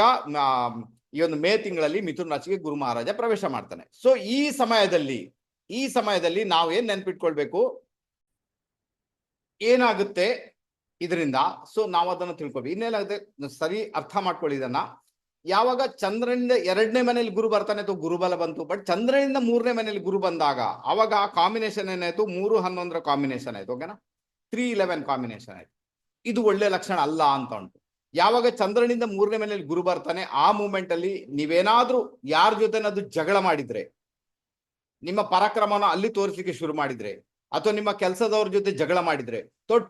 ಈ ಒಂದು ಮೇ ತಿಂಗಳಲ್ಲಿ ಮಿಥುನ ರಾಶಿಗೆ ಗುರು ಮಹಾರಾಜ ಪ್ರವೇಶ ಮಾಡ್ತಾನೆ. ಸೊ ಈ ಸಮಯದಲ್ಲಿ ಈ ಸಮಯದಲ್ಲಿ ನಾವು ಏನ್ ನೆನ್ಪಿಟ್ಕೊಳ್ಬೇಕು? ಏನಾಗುತ್ತೆ? ಇದರಿಂದ ಸೊ ನಾವು ಅದನ್ನ ತಿಳ್ಕೊಬೇಕು ಇನ್ನೇನಾಗುತ್ತೆ, ಸರಿ ಅರ್ಥ ಮಾಡ್ಕೊಳ್ಳಿ ಇದನ್ನ. ಯಾವಾಗ ಚಂದ್ರನಿಂದ ಎರಡನೇ ಮನೆಯಲ್ಲಿ ಗುರು ಬರ್ತಾನೆ ಅಥವಾ ಗುರುಬಲ ಬಂತು ಬಟ್ ಚಂದ್ರನಿಂದ ಮೂರನೇ ಮನೆಯಲ್ಲಿ ಗುರು ಬಂದಾಗ, ಅವಾಗ ಆ ಕಾಂಬಿನೇಷನ್ ಏನಾಯ್ತು? ಮೂರು, ಹನ್ನೊಂದರ ಕಾಂಬಿನೇಷನ್ ಆಯ್ತು ಓಕೆನಾ ತ್ರೀ ಇಲೆವೆನ್ ಕಾಂಬಿನೇಷನ್ ಆಯ್ತು. ಇದು ಒಳ್ಳೆ ಲಕ್ಷಣ ಅಲ್ಲ ಅಂತ ಉಂಟು. ಯಾವಾಗ ಚಂದ್ರನಿಂದ ಮೂರನೇ ಮನೆಯಲ್ಲಿ ಗುರು ಬರ್ತಾನೆ, ಆ ಮೂಮೆಂಟ್ ಅಲ್ಲಿ ನೀವೇನಾದ್ರೂ ಯಾರ ಜೊತೆನಾದ್ರೂ ಜಗಳ ಮಾಡಿದ್ರೆ, ನಿಮ್ಮ ಪರಾಕ್ರಮನ ಅಲ್ಲಿ ತೋರಿಸಲಿಕ್ಕೆ ಶುರು ಮಾಡಿದ್ರೆ ಅಥವಾ ನಿಮ್ಮ ಕೆಲಸದವ್ರ ಜೊತೆ ಜಗಳ ಮಾಡಿದ್ರೆ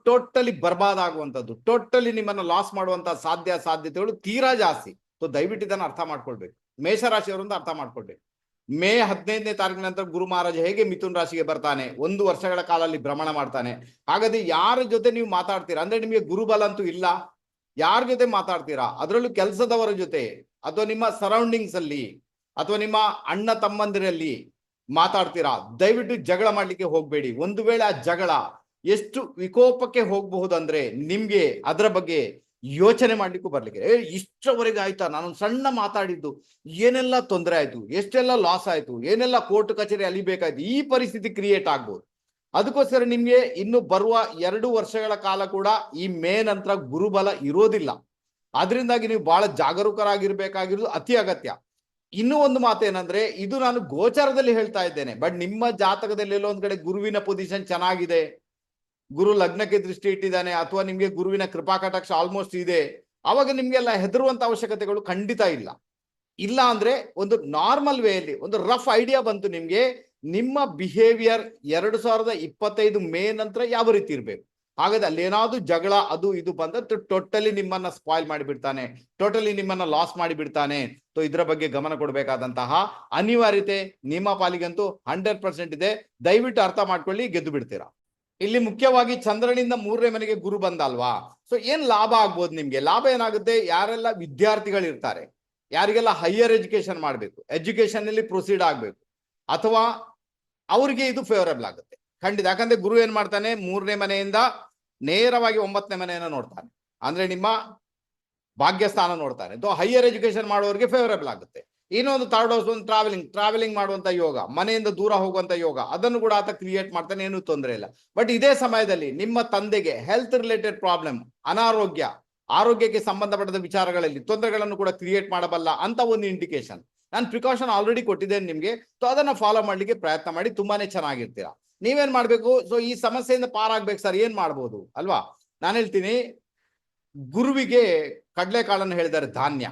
ಟೋಟಲಿ ಬರ್ಬಾದ್ ಆಗುವಂತದ್ದು ಟೋಟಲಿ ನಿಮ್ಮನ್ನ ಲಾಸ್ ಮಾಡುವಂತ ಸಾಧ್ಯ ಸಾಧ್ಯತೆಗಳು ತೀರಾ ಜಾಸ್ತಿ. ಸೊ ದಯವಿಟ್ಟು ಇದನ್ನ ಅರ್ಥ ಮಾಡ್ಕೊಳ್ಬೇಕು. ಮೇಷರಾಶಿಯವರಿಂದ ಅರ್ಥ ಮಾಡ್ಕೊಳ್ಬೇಕು. ಮೇ ಹದಿನೈದನೇ ತಾರೀಕಿನ ನಂತರ ಗುರು ಮಹಾರಾಜ ಹೇಗೆ ಮಿಥುನ್ ರಾಶಿಗೆ ಬರ್ತಾನೆ, ಒಂದು ವರ್ಷಗಳ ಕಾಲ ಅಲ್ಲಿ ಭ್ರಮಣ ಮಾಡ್ತಾನೆ. ಹಾಗಾದ್ರೆ ಯಾರ ಜೊತೆ ನೀವು ಮಾತಾಡ್ತೀರಾ? ಅಂದ್ರೆ ನಿಮಗೆ ಗುರುಬಲ ಅಂತೂ ಇಲ್ಲ. ಯಾರ ಜೊತೆ ಮಾತಾಡ್ತೀರಾ? ಅದರಲ್ಲೂ ಕೆಲಸದವರ ಜೊತೆ, ಅಥವಾ ನಿಮ್ಮ ಸರೌಂಡಿಂಗ್ಸ್ ಅಲ್ಲಿ, ಅಥವಾ ನಿಮ್ಮ ಅಣ್ಣ ತಮ್ಮಂದಿರಲ್ಲಿ ಮಾತಾಡ್ತೀರಾ? ದಯವಿಟ್ಟು ಜಗಳ ಮಾಡ್ಲಿಕ್ಕೆ ಹೋಗ್ಬೇಡಿ. ಒಂದು ವೇಳೆ ಆ ಜಗಳ ಎಷ್ಟು ವಿಕೋಪಕ್ಕೆ ಹೋಗಬಹುದು ಅಂದ್ರೆ ನಿಮ್ಗೆ ಅದರ ಬಗ್ಗೆ ಯೋಚನೆ ಮಾಡ್ಲಿಕ್ಕೂ ಬರ್ಲಿಕ್ಕೆ. ಏ ಇಷ್ಟರವರೆಗೆ ಆಯ್ತಾ? ನಾನು ಸಣ್ಣ ಮಾತಾಡಿದ್ದು. ಏನೆಲ್ಲ ತೊಂದರೆ ಆಯ್ತು? ಎಷ್ಟೆಲ್ಲ ಲಾಸ್ ಆಯ್ತು? ಏನೆಲ್ಲ ಕೋರ್ಟ್ ಕಚೇರಿ ಅಲಿಬೇಕಾಯ್ತು ಈ ಪರಿಸ್ಥಿತಿ ಕ್ರಿಯೇಟ್ ಆಗ್ಬೋದು. ಅದಕ್ಕೋಸ್ಕರ ನಿಮ್ಗೆ ಇನ್ನು ಬರುವ ಎರಡು ವರ್ಷಗಳ ಕಾಲ ಕೂಡ ಈ ಮೇ ನಂತರ ಗುರುಬಲ ಇರೋದಿಲ್ಲ. ಅದರಿಂದಾಗಿ ನೀವು ಬಹಳ ಜಾಗರೂಕರಾಗಿರ್ಬೇಕಾಗಿರೋದು ಅತಿ ಅಗತ್ಯ. ಇನ್ನೂ ಒಂದು ಮಾತೇನಂದ್ರೆ, ಇದು ನಾನು ಗೋಚಾರದಲ್ಲಿ ಹೇಳ್ತಾ ಇದ್ದೇನೆ ಬಟ್ ನಿಮ್ಮ ಜಾತಕದಲ್ಲಿ ಎಲ್ಲೋ ಒಂದ್ ಕಡೆ ಗುರುವಿನ ಪೊಸಿಷನ್ ಚೆನ್ನಾಗಿದೆ, ಗುರು ಲಗ್ನಕ್ಕೆ ದೃಷ್ಟಿ ಇಟ್ಟಿದ್ದಾನೆ, ಅಥವಾ ನಿಮ್ಗೆ ಗುರುವಿನ ಕೃಪಾ ಕಟಾಕ್ಷ ಆಲ್ಮೋಸ್ಟ್ ಇದೆ, ಅವಾಗ ನಿಮ್ಗೆಲ್ಲ ಹೆದರುವಂತ ಅವಶ್ಯಕತೆಗಳು ಖಂಡಿತ ಇಲ್ಲ. ಇಲ್ಲ ಅಂದ್ರೆ ಒಂದು ನಾರ್ಮಲ್ ವೇಯಲ್ಲಿ ಒಂದು ರಫ್ ಐಡಿಯಾ ಬಂತು ನಿಮ್ಗೆ, ನಿಮ್ಮ ಬಿಹೇವಿಯರ್ ಎರಡು ಸಾವಿರದ ಇಪ್ಪತ್ತೈದು ಮೇ ನಂತರ ಯಾವ ರೀತಿ ಇರ್ಬೇಕು? ಹಾಗಾದ್ರೆ ಅಲ್ಲೇನಾದ್ರೂ ಜಗಳ ಅದು ಇದು ಬಂದ್ರೆ ಟೋಟಲಿ ನಿಮ್ಮನ್ನ ಸ್ಪಾಯ್ಲ್ ಮಾಡಿಬಿಡ್ತಾನೆ. ಟೋಟಲಿ ನಿಮ್ಮನ್ನ ಲಾಸ್ ಮಾಡಿಬಿಡ್ತಾನೆ. ಸೊ ಇದ್ರ ಬಗ್ಗೆ ಗಮನ ಕೊಡಬೇಕಾದಂತಹ ಅನಿವಾರ್ಯತೆ ನಿಮ್ಮ ಪಾಲಿಗಂತೂ ಹಂಡ್ರೆಡ್ ಪರ್ಸೆಂಟ್ ಇದೆ. ದಯವಿಟ್ಟು ಅರ್ಥ ಮಾಡ್ಕೊಳ್ಳಿ, ಗೆದ್ದು ಬಿಡ್ತೀರಾ? ಇಲ್ಲಿ ಮುಖ್ಯವಾಗಿ ಚಂದ್ರನಿಂದ ಮೂರನೇ ಮನೆಗೆ ಗುರು ಬಂದಲ್ವಾ? ಸೊ ಏನ್ ಲಾಭ ಆಗ್ಬೋದು ನಿಮ್ಗೆ? ಲಾಭ ಏನಾಗುತ್ತೆ? ಯಾರೆಲ್ಲ ವಿದ್ಯಾರ್ಥಿಗಳಿರ್ತಾರೆ, ಯಾರಿಗೆಲ್ಲ ಹೈಯರ್ ಎಜುಕೇಶನ್ ಮಾಡಬೇಕು ಎಜುಕೇಶನ್ ಅಲ್ಲಿ ಪ್ರೊಸೀಡ್ ಆಗ್ಬೇಕು, ಅಥವಾ ಅವ್ರಿಗೆ ಇದು ಫೇವರಬಲ್ ಆಗುತ್ತೆ. ಖಂಡಿತ. ಯಾಕಂದ್ರೆ ಗುರು ಏನ್ ಮಾಡ್ತಾನೆ? ಮೂರನೇ ಮನೆಯಿಂದ ನೇರವಾಗಿ ಒಂಬತ್ತನೇ ಮನೆಯನ್ನ ನೋಡ್ತಾನೆ. ಅಂದ್ರೆ ನಿಮ್ಮ ಭಾಗ್ಯಸ್ಥಾನ ನೋಡ್ತಾನೆ. ಸೊ ಹೈಯರ್ ಎಜುಕೇಶನ್ ಮಾಡೋರಿಗೆ ಫೇವರೇಬಲ್ ಆಗುತ್ತೆ. ಇನ್ನೊಂದು ಥರ್ಡ್ ಹೌಸ್ ಒಂದು ಟ್ರಾವೆಲಿಂಗ್ ಟ್ರಾವೆಲಿಂಗ್ ಮಾಡುವಂತ ಯೋಗ, ಮನೆಯಿಂದ ದೂರ ಹೋಗುವಂತ ಯೋಗ, ಅದನ್ನು ಕೂಡ ಆತ ಕ್ರಿಯೇಟ್ ಮಾಡ್ತಾನೆ, ಏನು ತೊಂದರೆ ಇಲ್ಲ. ಬಟ್ ಇದೇ ಸಮಯದಲ್ಲಿ ನಿಮ್ಮ ತಂದೆಗೆ ಹೆಲ್ತ್ ರಿಲೇಟೆಡ್ ಪ್ರಾಬ್ಲಮ್ ಅನಾರೋಗ್ಯ, ಆರೋಗ್ಯಕ್ಕೆ ಸಂಬಂಧಪಟ್ಟ ವಿಚಾರಗಳಲ್ಲಿ ತೊಂದರೆಗಳನ್ನು ಕೂಡ ಕ್ರಿಯೇಟ್ ಮಾಡಬಲ್ಲ ಅಂತ ಒಂದು ಇಂಡಿಕೇಶನ್ ನಾನು ಪ್ರಿಕಾಷನ್ ಆಲ್ರೆಡಿ ಕೊಟ್ಟಿದ್ದೇನೆ ನಿಮಗೆ. ಸೊ ಅದನ್ನ ಫಾಲೋ ಮಾಡ್ಲಿಕ್ಕೆ ಪ್ರಯತ್ನ ಮಾಡಿ, ತುಂಬಾನೇ ಚೆನ್ನಾಗಿರ್ತೀರಾ. ನೀವೇನ್ ಮಾಡ್ಬೇಕು? ಸೊ ಈ ಸಮಸ್ಯೆಯಿಂದ ಪಾರಾಗ್ಬೇಕು ಸರ್. ಏನ್ ಮಾಡ್ಬೋದು? ಅಲ್ವಾ? ನಾನು ಹೇಳ್ತೀನಿ, ಗುರುವಿಗೆ ಕಡಲೆಕಾಳನ್ನು ಹೇಳಿದ್ದಾರೆ ಧಾನ್ಯ.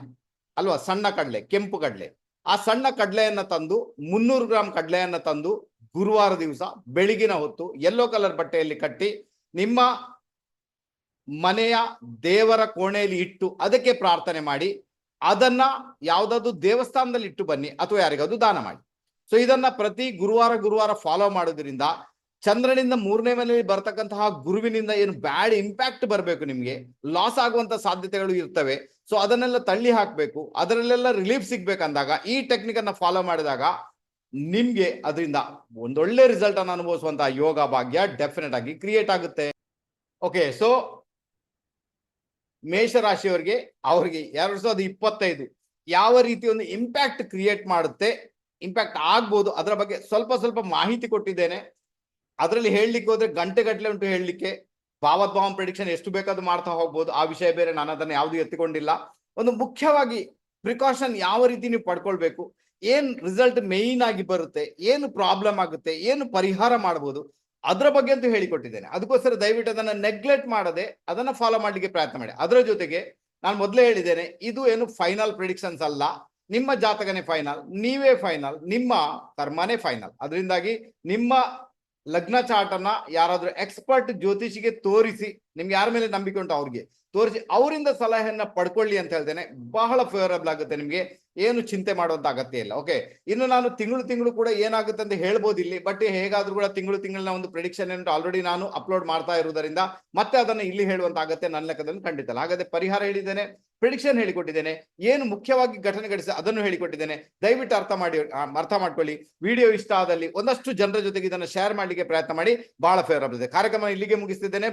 ಅಲ್ವಾ? ಸಣ್ಣ ಕಡಲೆ, ಕೆಂಪು ಕಡಲೆ. ಆ ಸಣ್ಣ ಕಡಲೆಯನ್ನ ತಂದು, ಮುನ್ನೂರು ಗ್ರಾಂ ಕಡಲೆಯನ್ನ ತಂದು, ಗುರುವಾರ ದಿವಸ ಬೆಳಗಿನ ಹೊತ್ತು ಯೆಲ್ಲೋ ಕಲರ್ ಬಟ್ಟೆಯಲ್ಲಿ ಕಟ್ಟಿ, ನಿಮ್ಮ ಮನೆಯ ದೇವರ ಕೋಣೆಯಲ್ಲಿ ಇಟ್ಟು ಅದಕ್ಕೆ ಪ್ರಾರ್ಥನೆ ಮಾಡಿ, ಅದನ್ನ ಯಾವ್ದಾದ್ರು ದೇವಸ್ಥಾನದಲ್ಲಿ ಇಟ್ಟು ಬನ್ನಿ, ಅಥವಾ ಯಾರಿಗಾದ್ರು ದಾನ ಮಾಡಿ. ಸೊ ಇದನ್ನ ಪ್ರತಿ ಗುರುವಾರ ಗುರುವಾರ ಫಾಲೋ ಮಾಡೋದ್ರಿಂದ ಚಂದ್ರನಿಂದ ಮೂರನೇ ಮನೆಯಲ್ಲಿ ಬರ್ತಕ್ಕಂತಹ ಗುರುವಿನಿಂದ ಏನು ಬ್ಯಾಡ್ ಇಂಪ್ಯಾಕ್ಟ್ ಬರಬೇಕು ನಿಮ್ಗೆ. ಲಾಸ್ ಆಗುವಂತ ಸಾಧ್ಯತೆಗಳು ಇರ್ತವೆ. ಸೊ ಅದನ್ನೆಲ್ಲ ತಳ್ಳಿ ಹಾಕ್ಬೇಕು. ಅದರಲ್ಲೆಲ್ಲ ರಿಲೀಫ್ ಸಿಗ್ಬೇಕಂದಾಗ ಈ ಟೆಕ್ನಿಕ್ ಅನ್ನ ಫಾಲೋ ಮಾಡಿದಾಗ ನಿಮ್ಗೆ ಅದರಿಂದ ಒಂದೊಳ್ಳೆ ರಿಸಲ್ಟ್ ಅನ್ನು ಅನುಭವಿಸುವಂತಹ ಯೋಗ ಭಾಗ್ಯ ಡೆಫಿನೆಟ್ ಆಗಿ ಕ್ರಿಯೇಟ್ ಆಗುತ್ತೆ. ಓಕೆ ಸೊ ಮೇಷರಾಶಿಯವರಿಗೆ, ಅವ್ರಿಗೆ ಎರಡ್ ಸಾವಿರದ ಇಪ್ಪತ್ತೈದು ಯಾವ ರೀತಿ ಒಂದು ಇಂಪ್ಯಾಕ್ಟ್ ಕ್ರಿಯೇಟ್ ಮಾಡುತ್ತೆ? ಇಂಪ್ಯಾಕ್ಟ್ ಆಗ್ಬೋದು. ಅದರ ಬಗ್ಗೆ ಸ್ವಲ್ಪ ಸ್ವಲ್ಪ ಮಾಹಿತಿ ಕೊಟ್ಟಿದ್ದೇನೆ. ಅದರಲ್ಲಿ ಹೇಳಲಿಕ್ಕೆ ಹೋದ್ರೆ ಗಂಟೆ ಗಟ್ಟಲೆ ಉಂಟು ಹೇಳಲಿಕ್ಕೆ. ಭಾವದ್ಭಾವ ಪ್ರಿಡಿಕ್ಷನ್ ಎಷ್ಟು ಬೇಕಾದ್ರೂ ಮಾಡ್ತಾ ಹೋಗ್ಬೋದು. ಆ ವಿಷಯ ಬೇರೆ ನಾನು ಅದನ್ನು ಯಾವುದು ಎತ್ತಿಕೊಂಡಿಲ್ಲ. ಒಂದು ಮುಖ್ಯವಾಗಿ ಪ್ರಿಕಾಷನ್ ಯಾವ ರೀತಿ ನೀವು ಪಡ್ಕೊಳ್ಬೇಕು. ಏನ್ ರಿಸಲ್ಟ್ ಮೇಯ್ನ್ ಆಗಿ ಬರುತ್ತೆ. ಏನು ಪ್ರಾಬ್ಲಮ್ ಆಗುತ್ತೆ. ಏನು ಪರಿಹಾರ ಮಾಡ್ಬೋದು. ಅದರ ಬಗ್ಗೆ ಅಂತೂ ಹೇಳಿಕೊಟ್ಟಿದ್ದೇನೆ. ಅದಕ್ಕೋಸ್ಕರ ದಯವಿಟ್ಟು ಅದನ್ನ ನೆಗ್ಲೆಕ್ಟ್ ಮಾಡದೆ ಅದನ್ನ ಫಾಲೋ ಮಾಡ್ಲಿಕ್ಕೆ ಪ್ರಯತ್ನ ಮಾಡಿ. ಅದರ ಜೊತೆಗೆ ನಾನು ಮೊದಲೇ ಹೇಳಿದ್ದೇನೆ, ಇದು ಏನು ಫೈನಲ್ ಪ್ರಿಡಿಕ್ಷನ್ಸ್ ಅಲ್ಲ. ನಿಮ್ಮ ಜಾತಕನೇ ಫೈನಲ್ ನೀವೇ ಫೈನಲ್ ನಿಮ್ಮ ಕರ್ಮನೇ ಫೈನಲ್ ಅದರಿಂದಾಗಿ ನಿಮ್ಮ ಲಗ್ನ ಚಾರ್ಟ್ ಅನ್ನ ಯಾರಾದ್ರೂ ಎಕ್ಸ್ಪರ್ಟ್ ಜ್ಯೋತಿಷಿಗೆ ತೋರಿಸಿ, ನಿಮ್ಗೆ ಯಾರ ಮೇಲೆ ನಂಬಿಕೆ ಉಂಟು ಅವ್ರಿಗೆ? ತೋರಿಸಿ, ಅವರಿಂದ ಸಲಹೆಯನ್ನ ಪಡ್ಕೊಳ್ಳಿ ಅಂತ ಹೇಳ್ತೇನೆ ಬಹಳ ಫೇವರಬಲ್ ಆಗುತ್ತೆ ನಿಮಗೆ. ಏನು ಚಿಂತೆ ಮಾಡುವಂತ ಅಗತ್ಯ ಇಲ್ಲ. ಓಕೆ ಇನ್ನು ನಾನು ತಿಂಗಳು ತಿಂಗಳು ಕೂಡ ಏನಾಗುತ್ತೆ ಅಂತ ಹೇಳ್ಬೋದು ಇಲ್ಲಿ ಬಟ್ ಹೇಗಾದ್ರೂ ಕೂಡ ತಿಂಗಳು ತಿಂಗಳಿನ ಒಂದು ಪ್ರಿಡಿಕ್ಷನ್ ಏನು ಆಲ್ರೆಡಿ ನಾನು ಅಪ್ಲೋಡ್ ಮಾಡ್ತಾ ಇರುವುದರಿಂದ ಮತ್ತೆ ಅದನ್ನ ಇಲ್ಲಿ ಹೇಳುವಂತ ಅಗತ್ಯ ನನ್ನ ಲೆಕ್ಕದಲ್ಲಿ ಖಂಡಿತ ಹಾಗಾದ್ರೆ ಪರಿಹಾರ ಹೇಳಿದ್ದೇನೆ ಪ್ರಿಡಿಕ್ಷನ್ ಹೇಳಿಕೊಟ್ಟಿದ್ದೇನೆ, ಏನು ಮುಖ್ಯವಾಗಿ ಘಟನೆ ಘಟಿಸಿ ಅದನ್ನು ಹೇಳಿಕೊಟ್ಟಿದ್ದೇನೆ. ದಯವಿಟ್ಟು ಅರ್ಥ ಮಾಡಿ ಅರ್ಥ ಮಾಡ್ಕೊಳ್ಳಿ. ವಿಡಿಯೋ ಇಷ್ಟ ಆದಲ್ಲಿ ಒಂದಷ್ಟು ಜನರ ಜೊತೆಗೆ ಇದನ್ನು ಶೇರ್ ಮಾಡ್ಲಿಕ್ಕೆ ಪ್ರಯತ್ನ ಮಾಡಿ, ಬಹಳ ಫೇವರಬಲ್ ಇದೆ. ಕಾರ್ಯಕ್ರಮ ಇಲ್ಲಿಗೆ ಮುಗಿಸ್ತಿದ್ದೇನೆ.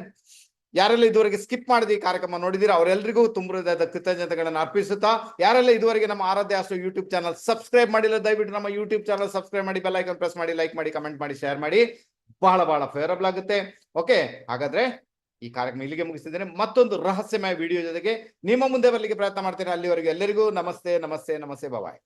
ಯಾರೆಲ್ಲ ಇದುವರೆಗೆ ಸ್ಕಿಪ್ ಮಾಡಿದ ಈ ಕಾರ್ಯಕ್ರಮ ನೋಡಿದಿರ? ಅವರೆಲ್ಲರಿಗೂ ತುಂಬ ಹೃದಯದ ಕೃತಜ್ಞತೆಗಳನ್ನು ಅರ್ಪಿಸುತ್ತಾ, ಯಾರೆಲ್ಲ ಇದುವರೆಗೆ ನಮ್ಮ ಆರಾಧ್ಯ ಅಷ್ಟು ಯೂಟ್ಯೂಬ್ ಚಾನಲ್ ಸಬ್ಸ್ಕ್ರೈಬ್ ಮಾಡಿಲ್ಲ, ದಯವಿಟ್ಟು ನಮ್ಮ ಯೂಟ್ಯೂಬ್ ಚಾನಲ್ ಸಬ್ಸ್ಕ್ರೈಬ್ ಮಾಡಿ ಬೆಲ್ ಐಕನ್ ಪ್ರೆಸ್ ಮಾಡಿ ಲೈಕ್ ಮಾಡಿ ಕಮೆಂಟ್ ಮಾಡಿ ಶೇರ್ ಮಾಡಿ. ಬಹಳ ಬಹಳ ಫೇವರಬಲ್ ಆಗುತ್ತೆ. ಓಕೆ ಹಾಗಾದ್ರೆ ಈ ಕಾರ್ಯಕ್ರಮ ಇಲ್ಲಿಗೆ ಮುಗಿಸಿದ್ದೇನೆ ಮತ್ತೊಂದು ರಹಸ್ಯಮಯ ವಿಡಿಯೋ ಜೊತೆಗೆ ನಿಮ್ಮ ಮುಂದೆ ಬರಲಿಕ್ಕೆ ಪ್ರಯತ್ನ ಮಾಡ್ತೇನೆ ಅಲ್ಲಿವರೆಗೆ ಎಲ್ಲರಿಗೂ ನಮಸ್ತೆ ನಮಸ್ತೆ ನಮಸ್ತೆ ಬಾಯ್